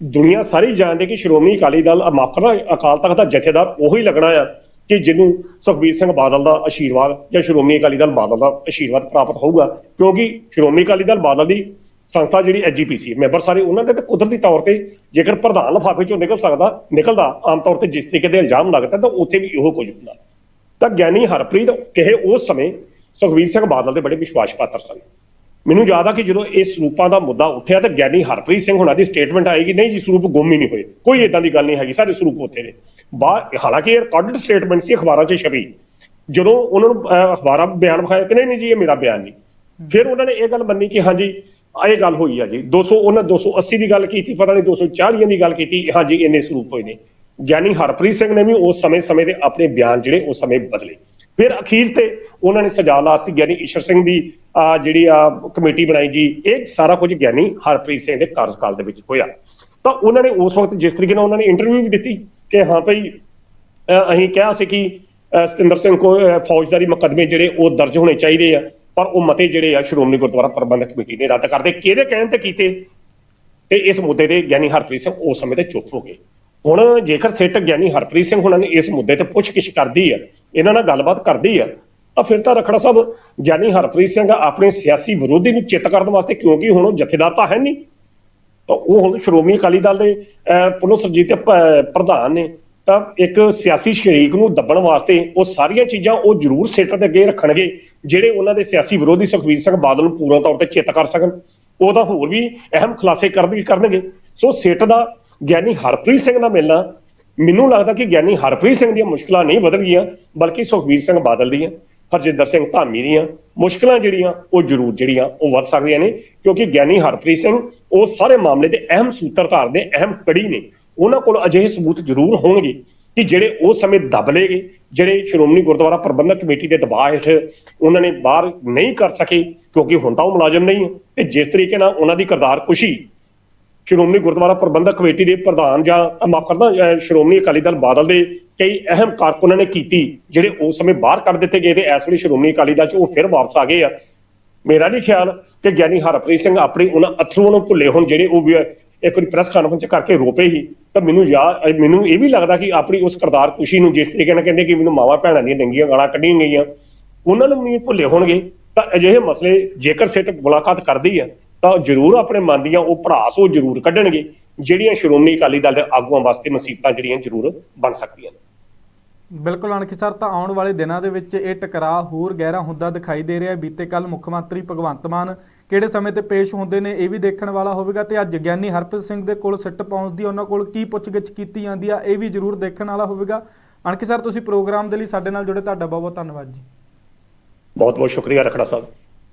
Speaker 2: ਦੁਨੀਆ ਸਾਰੀ ਜਾਣਦੀ ਕਿ ਸ਼੍ਰੋਮਣੀ ਅਕਾਲੀ ਦਲ ਮਾਫ ਅਕਾਲ ਤਖਤ ਦਾ ਜਥੇਦਾਰ ਉਹੀ ਲੱਗਣਾ ਆ ਕਿ ਜਿਹਨੂੰ ਸੁਖਬੀਰ ਸਿੰਘ ਬਾਦਲ ਦਾ ਆਸ਼ੀਰਵਾਦ ਜਾਂ ਸ਼੍ਰੋਮਣੀ ਅਕਾਲੀ ਦਲ ਬਾਦਲ ਦਾ ਆਸ਼ੀਰਵਾਦ ਪ੍ਰਾਪਤ ਹੋਊਗਾ। ਕਿਉਂਕਿ ਸ਼੍ਰੋਮਣੀ ਅਕਾਲੀ ਦਲ ਬਾਦਲ ਦੀ ਸੰਸਥਾ ਜਿਹੜੀ ਐਜੀਪੀਸੀ ਮੈਂਬਰ ਸਾਰੇ ਉਹਨਾਂ ਦੇ ਤੇ ਕੁਦਰਤੀ ਤੌਰ ਤੇ ਜੇਕਰ ਪ੍ਰਧਾਨ ਲਿਫਾਫੇ ਚੋਂ ਨਿਕਲ ਸਕਦਾ, ਨਿਕਲਦਾ, ਆਮ ਤੌਰ ਤੇ ਜਿਸ ਤਰੀਕੇ ਦੇ ਇਲਜ਼ਾਮ ਲੱਗਦਾ ਤਾਂ ਉੱਥੇ ਵੀ ਇਹੋ ਕੁਝ ਹੁੰਦਾ। ਤਾਂ ਗਿਆਨੀ ਹਰਪ੍ਰੀਤ ਕਿਹੇ ਉਸ ਸਮੇਂ ਸੁਖਬੀਰ ਸਿੰਘ ਬਾਦਲ ਦੇ ਬੜੇ ਵਿਸ਼ਵਾਸ ਪਾਤਰ ਸਨ। ਮੈਨੂੰ ਯਾਦ ਆ ਕਿ ਜਦੋਂ ਇਹ ਸਰੂਪਾਂ ਦਾ ਮੁੱਦਾ ਉੱਠਿਆ ਤਾਂ ਗਿਆਨੀ ਹਰਪ੍ਰੀਤ ਸਿੰਘ ਹੁਣਾਂ ਦੀ ਸਟੇਟਮੈਂਟ ਆਏਗੀ ਨਹੀਂ ਜੀ ਸਰੂਪ ਗੁੰਮ ਹੀ ਨਹੀਂ ਹੋਏ। ਕੋਈ ਇਦਾਂ ਦੀ ਗੱਲ ਨਹੀਂ ਹੈਗੀ ਸਾਰੇ ਸਰੂਪ ਉੱਥੇ ਨੇ। ਬਾਹਰ ਹਾਲਾਂਕਿ ਇਹ ਰਿਕਾਰਡਡ ਸਟੇਟਮੈਂਟ ਸੀ ਅਖਬਾਰਾਂ 'ਚ ਛਪੀ। ਜਦੋਂ ਉਹਨਾਂ ਨੂੰ ਅਹ, ਅਖਬਾਰਾਂ ਬਿਆਨ ਵਿਖਾਇਆ ਕਿ ਨਹੀਂ ਨਹੀਂ ਜੀ ਇਹ ਮੇਰਾ ਬਿਆਨ ਨਹੀਂ। ਫਿਰ ਉਹਨਾਂ ਨੇ ਇਹ ਗੱਲ ਮੰਨੀ ਕਿ ਹਾਂਜੀ ਇਹ ਗੱਲ ਹੋਈ ਆ ਜੀ। 200 ਉਹਨਾਂ 280 ਦੀ ਗੱਲ ਕੀਤੀ ਪਤਾ ਨਹੀਂ 240 ਦੀ ਗੱਲ ਕੀਤੀ ਹਾਂਜੀ ਇੰਨੇ ਸਰੂਪ ਹੋਏ ਨੇ। ਗਿਆਨੀ ਹਰਪ੍ਰੀਤ ਸਿੰਘ ਨੇ ਵੀ ਉਸ ਸਮੇਂ ਸਮੇਂ ਦੇ ਆਪਣੇ ਬਿਆਨ ਜਿਹੜੇ ਉਸ ਸਮੇਂ ਬਦਲੇ। ਫਿਰ ਅਖੀਰ ਤੇ ਉਹਨਾਂ ਨੇ ਸਜਾ ਲਾਤੀ, ਗਿਆਨੀ ਈਸ਼ਰ ਸਿੰਘ ਦੀ ਜਿਹੜੀ, ਆ, ਕਮੇਟੀ ਬਣਾਈ ਜੀ, ਇਹ ਸਾਰਾ ਕੁਝ ਗਿਆਨੀ ਹਰਪ੍ਰੀਤ ਸਿੰਘ ਦੇ ਕਾਰਜਕਾਲ ਦੇ ਵਿੱਚ ਹੋਇਆ। ਤਾਂ ਉਹਨਾਂ ਨੇ ਉਸ ਵਕਤ ਜਿਸ ਤਰੀਕੇ ਨਾਲ ਉਹਨਾਂ ਨੇ ਇੰਟਰਵਿਊ ਵੀ ਦਿੱਤੀ ਕਿ ਹਾਂ ਭਾਈ ਅਹ ਅਸੀਂ ਕਿਹਾ ਸੀ ਕਿ ਸਤਿੰਦਰ ਸਿੰਘ ਕੋ ਫੌਜਦਾਰੀ ਮੁਕੱਦਮੇ ਜਿਹੜੇ ਉਹ ਦਰਜ ਹੋਣੇ ਚਾਹੀਦੇ ਆ, ਪਰ ਉਹ ਮਤੇ ਜਿਹੜੇ ਆ ਸ਼੍ਰੋਮਣੀ ਗੁਰਦੁਆਰਾ ਪ੍ਰਬੰਧਕ ਕਮੇਟੀ ਨੇ ਰੱਦ ਕਰਦੇ ਕਿਹਦੇ ਕਹਿਣ ਤੇ ਕੀਤੇ? ਤੇ ਇਸ ਮੁੱਦੇ ਤੇ ਗਿਆਨੀ ਹਰਪ੍ਰੀਤ ਸਿੰਘ ਉਸ ਸਮੇਂ ਤੇ ਚੁੱਪ ਹੋ ਗਏ। ਹੁਣ ਜੇਕਰ ਸਿੱਟ ਗਿਆਨੀ ਹਰਪ੍ਰੀਤ ਸਿੰਘ ਹੁਣਾਂ ਨੇ ਇਸ ਮੁੱਦੇ ਤੇ ਪੁੱਛਗਿੱਛ ਕਰਦੀ ਹੈ ਇਹਨਾਂ ਨਾਲ ਗੱਲਬਾਤ ਕਰਦੀ ਹੈ ਤਾਂ ਫਿਰ ਤਾਂ ਰਖੜਾ ਸਾਹਿਬ ਗਿਆਨੀ ਹਰਪ੍ਰੀਤ ਸਿੰਘ ਆਪਣੇ ਸਿਆਸੀ ਵਿਰੋਧੀ ਨੂੰ ਚਿੱਤ ਕਰਨ ਵਾਸਤੇ ਕਿਉਂਕਿ ਹੁਣ ਉਹ ਜਥੇਦਾਰ ਤਾਂ ਹੈ ਨਹੀਂ? ਤਾਂ ਉਹ ਹੁਣ ਸ਼੍ਰੋਮਣੀ ਅਕਾਲੀ ਦਲ ਦੇ ਅਹ, ਪੁਲਿਸ ਸਰਜੀਤ ਦੇ ਪ੍ਰਧਾਨ ਨੇ ਤਾਂ ਇੱਕ ਸਿਆਸੀ ਸ਼ਰੀਕ ਨੂੰ ਦੱਬਣ ਵਾਸਤੇ ਉਹ ਸਾਰੀਆਂ ਚੀਜ਼ਾਂ ਉਹ ਜ਼ਰੂਰ ਸੇਟਰ ਦੇ ਅੱਗੇ ਰੱਖਣਗੇ ਜਿਹੜੇ ਉਹਨਾਂ ਦੇ ਸਿਆਸੀ ਵਿਰੋਧੀ ਸੁਖਬੀਰ ਸਿੰਘ ਬਾਦਲ ਨੂੰ ਪੂਰਨ ਤੌਰ ਤੇ ਚਿੱਤ ਕਰ ਸਕਣ। ਉਹਦਾ ਹੋਰ ਵੀ ਅਹਿਮ ਖੁਲਾਸੇ ਕਰਨਗੇ ਕਰਨਗੇ। ਸੋ ਸਿੱਟ ਦਾ ਗਿਆਨੀ ਹਰਪ੍ਰੀਤ ਸਿੰਘ ਨਾਲ ਮਿਲਣਾ, ਮੈਨੂੰ ਲੱਗਦਾ ਕਿ ਗਿਆਨੀ ਹਰਪ੍ਰੀਤ ਸਿੰਘ ਦੀਆਂ ਮੁਸ਼ਕਲਾਂ ਨਹੀਂ ਵਧਣ ਗਈਆਂ, ਬਲਕਿ ਸੁਖਬੀਰ ਸਿੰਘ ਬਾਦਲ ਦੀਆਂ, ਹਰਜਿੰਦਰ ਸਿੰਘ ਧਾਮੀ ਦੀਆਂ ਮੁਸ਼ਕਲਾਂ ਜਿਹੜੀਆਂ, ਉਹ ਜ਼ਰੂਰ ਜਿਹੜੀਆਂ, ਉਹ ਵੱਧ ਸਕਦੀਆਂ ਨੇ, ਕਿਉਂਕਿ ਗਿਆਨੀ ਹਰਪ੍ਰੀਤ ਸਿੰਘ, ਉਹ ਸਾਰੇ ਮਾਮਲੇ ਦੇ ਅਹਿਮ ਸੂਤਰਧਾਰ ਦੇ ਅਹਿਮ ਕੜੀ ਨੇ, ਉਹਨਾਂ ਕੋਲ ਅਜਿਹੇ ਸਬੂਤ ਜ਼ਰੂਰ ਹੋਣਗੇ ਕਿ ਜਿਹੜੇ ਉਸ ਸਮੇਂ ਦਬ ਲਏਗੇ ਜਿਹੜੇ ਸ਼੍ਰੋਮਣੀ ਗੁਰਦੁਆਰਾ ਪ੍ਰਬੰਧਕ ਕਮੇਟੀ ਦੇ ਦਬਾਅ ਹੇਠ ਉਹਨਾਂ ਨੇ ਬਾਹਰ ਨਹੀਂ ਕਰ ਸਕੇ, ਕਿਉਂਕਿ ਹੁਣ ਤਾਂ ਉਹ ਮੁਲਾਜ਼ਮ ਨਹੀਂ ਹੈ, ਤੇ ਜਿਸ ਤਰੀਕੇ ਨਾਲ ਉਹਨਾਂ ਦੀ ਕਿਰਦਾਰ ਕੁਸ਼ੀ ਸ਼੍ਰੋਮਣੀ ਗੁਰਦੁਆਰਾ ਪ੍ਰਬੰਧਕ ਕਮੇਟੀ ਦੇ ਪ੍ਰਧਾਨ ਜਾਂ ਮਾਫ ਕਰਦਾ ਸ਼੍ਰੋਮਣੀ ਅਕਾਲੀ ਦਲ ਬਾਦਲ ਦੇ ਕਈ ਅਹਿਮ ਕਾਰਕੁਨਾਂ ਨੇ ਕੀਤੀ, ਜਿਹੜੇ ਉਸ ਸਮੇਂ ਬਾਹਰ ਕੱਢ ਦਿੱਤੇ ਗਏ ਤੇ ਇਸ ਵੇਲੇ ਸ਼੍ਰੋਮਣੀ ਅਕਾਲੀ ਦਲ ਚ ਉਹ ਫਿਰ ਵਾਪਸ ਆ ਗਏ ਆ। ਮੇਰਾ ਨਹੀਂ ਖਿਆਲ ਕਿ ਗਿਆਨੀ ਹਰਪ੍ਰੀਤ ਸਿੰਘ ਆਪਣੀ ਉਹਨਾਂ ਅਥਰੂਆਂ ਨੂੰ ਭੁੱਲੇ ਹੋਣ ਜਿਹੜੇ ਉਹ ਵੀ ਇੱਕ ਵਾਰੀ ਪ੍ਰੈਸ ਕਾਨਫਰੰਸ ਕਰਕੇ ਰੋਪੇ ਹੀ ਤਾਂ ਮੈਨੂੰ ਯਾਦ ਮੈਨੂੰ ਇਹ ਵੀ ਲੱਗਦਾ ਕਿ ਆਪਣੀ ਉਸ ਕਿਰਦਾਰ ਖੁਸ਼ੀ ਨੂੰ ਜਿਸ ਤਰੀਕੇ ਨਾਲ ਕਹਿੰਦੇ ਕਿ ਮੈਨੂੰ ਮਾਵਾ ਭੈਣਾਂ ਦੀਆਂ ਨੰਗੀਆਂ ਗਾਲਾਂ ਕੱਢੀਆਂ ਗਈਆਂ, ਉਹਨਾਂ ਨੂੰ ਨਹੀਂ ਭੁੱਲੇ ਹੋਣਗੇ। ਤਾਂ ਅਜਿਹੇ ਮਸਲੇ ਜੇਕਰ ਸਿੱਟ ਮੁਲਾਕਾਤ ਕਰਦੀ ਹੈ ਤਾਂ ਜ਼ਰੂਰ ਆਪਣੇ ਮਨ ਦੀਆਂ ਉਹ ਭੜਾਸ ਉਹ ਜ਼ਰੂਰ ਕੱਢਣਗੇ ਜਿਹੜੀਆਂ ਸ਼੍ਰੋਮਣੀ ਅਕਾਲੀ ਦਲ ਦੇ ਆਗੂਆਂ ਵਾਸਤੇ ਮੁਸੀਬਤਾਂ ਜਿਹੜੀਆਂ ਜ਼ਰੂਰ ਬਣ ਸਕਦੀਆਂ ਨੇ।
Speaker 1: ਬਿਲਕੁਲ ਅਣਖੀ ਸਰ ਤਾਂ ਆਉਣ ਵਾਲੇ ਦਿਨਾਂ ਦੇ ਵਿੱਚ ਇਹ ਟਕਰਾਅ ਹੋਰ ਗਹਿਰਾ ਹੁੰਦਾ ਦਿਖਾਈ ਦੇ ਰਿਹਾ ਬੀਤੇ ਕੱਲ ਮੁੱਖ ਮੰਤਰੀ ਭਗਵੰਤ ਮਾਨ ਕਿਹੜੇ ਸਮੇਂ ਤੇ ਪੇਸ਼ ਹੁੰਦੇ ਨੇ ਇਹ ਵੀ ਦੇਖਣ ਵਾਲਾ ਹੋਵੇਗਾ ਤੇ ਅੱਜ ਗਿਆਨੀ ਹਰਪ੍ਰੀਤ ਸਿੰਘ ਦੇ ਕੋਲ ਸਿੱਟ ਪਹੁੰਚਦੀ ਉਹਨਾਂ ਕੋਲ ਕੀ ਪੁੱਛਗਿੱਛ ਕੀਤੀ ਜਾਂਦੀ ਆ ਇਹ ਵੀ ਜ਼ਰੂਰ ਦੇਖਣ ਵਾਲਾ ਹੋਵੇਗਾ। ਅਣਖੀ ਸਰ ਤੁਸੀਂ ਪ੍ਰੋਗਰਾਮ ਦੇ ਲਈ ਸਾਡੇ ਨਾਲ ਜੁੜੇ ਤੁਹਾਡਾ ਬਹੁਤ ਬਹੁਤ ਧੰਨਵਾਦ ਜੀ।
Speaker 2: ਬਹੁਤ ਬਹੁਤ ਸ਼ੁਕਰੀਆ ਰਖੜਾ ਸਾਹਿਬ।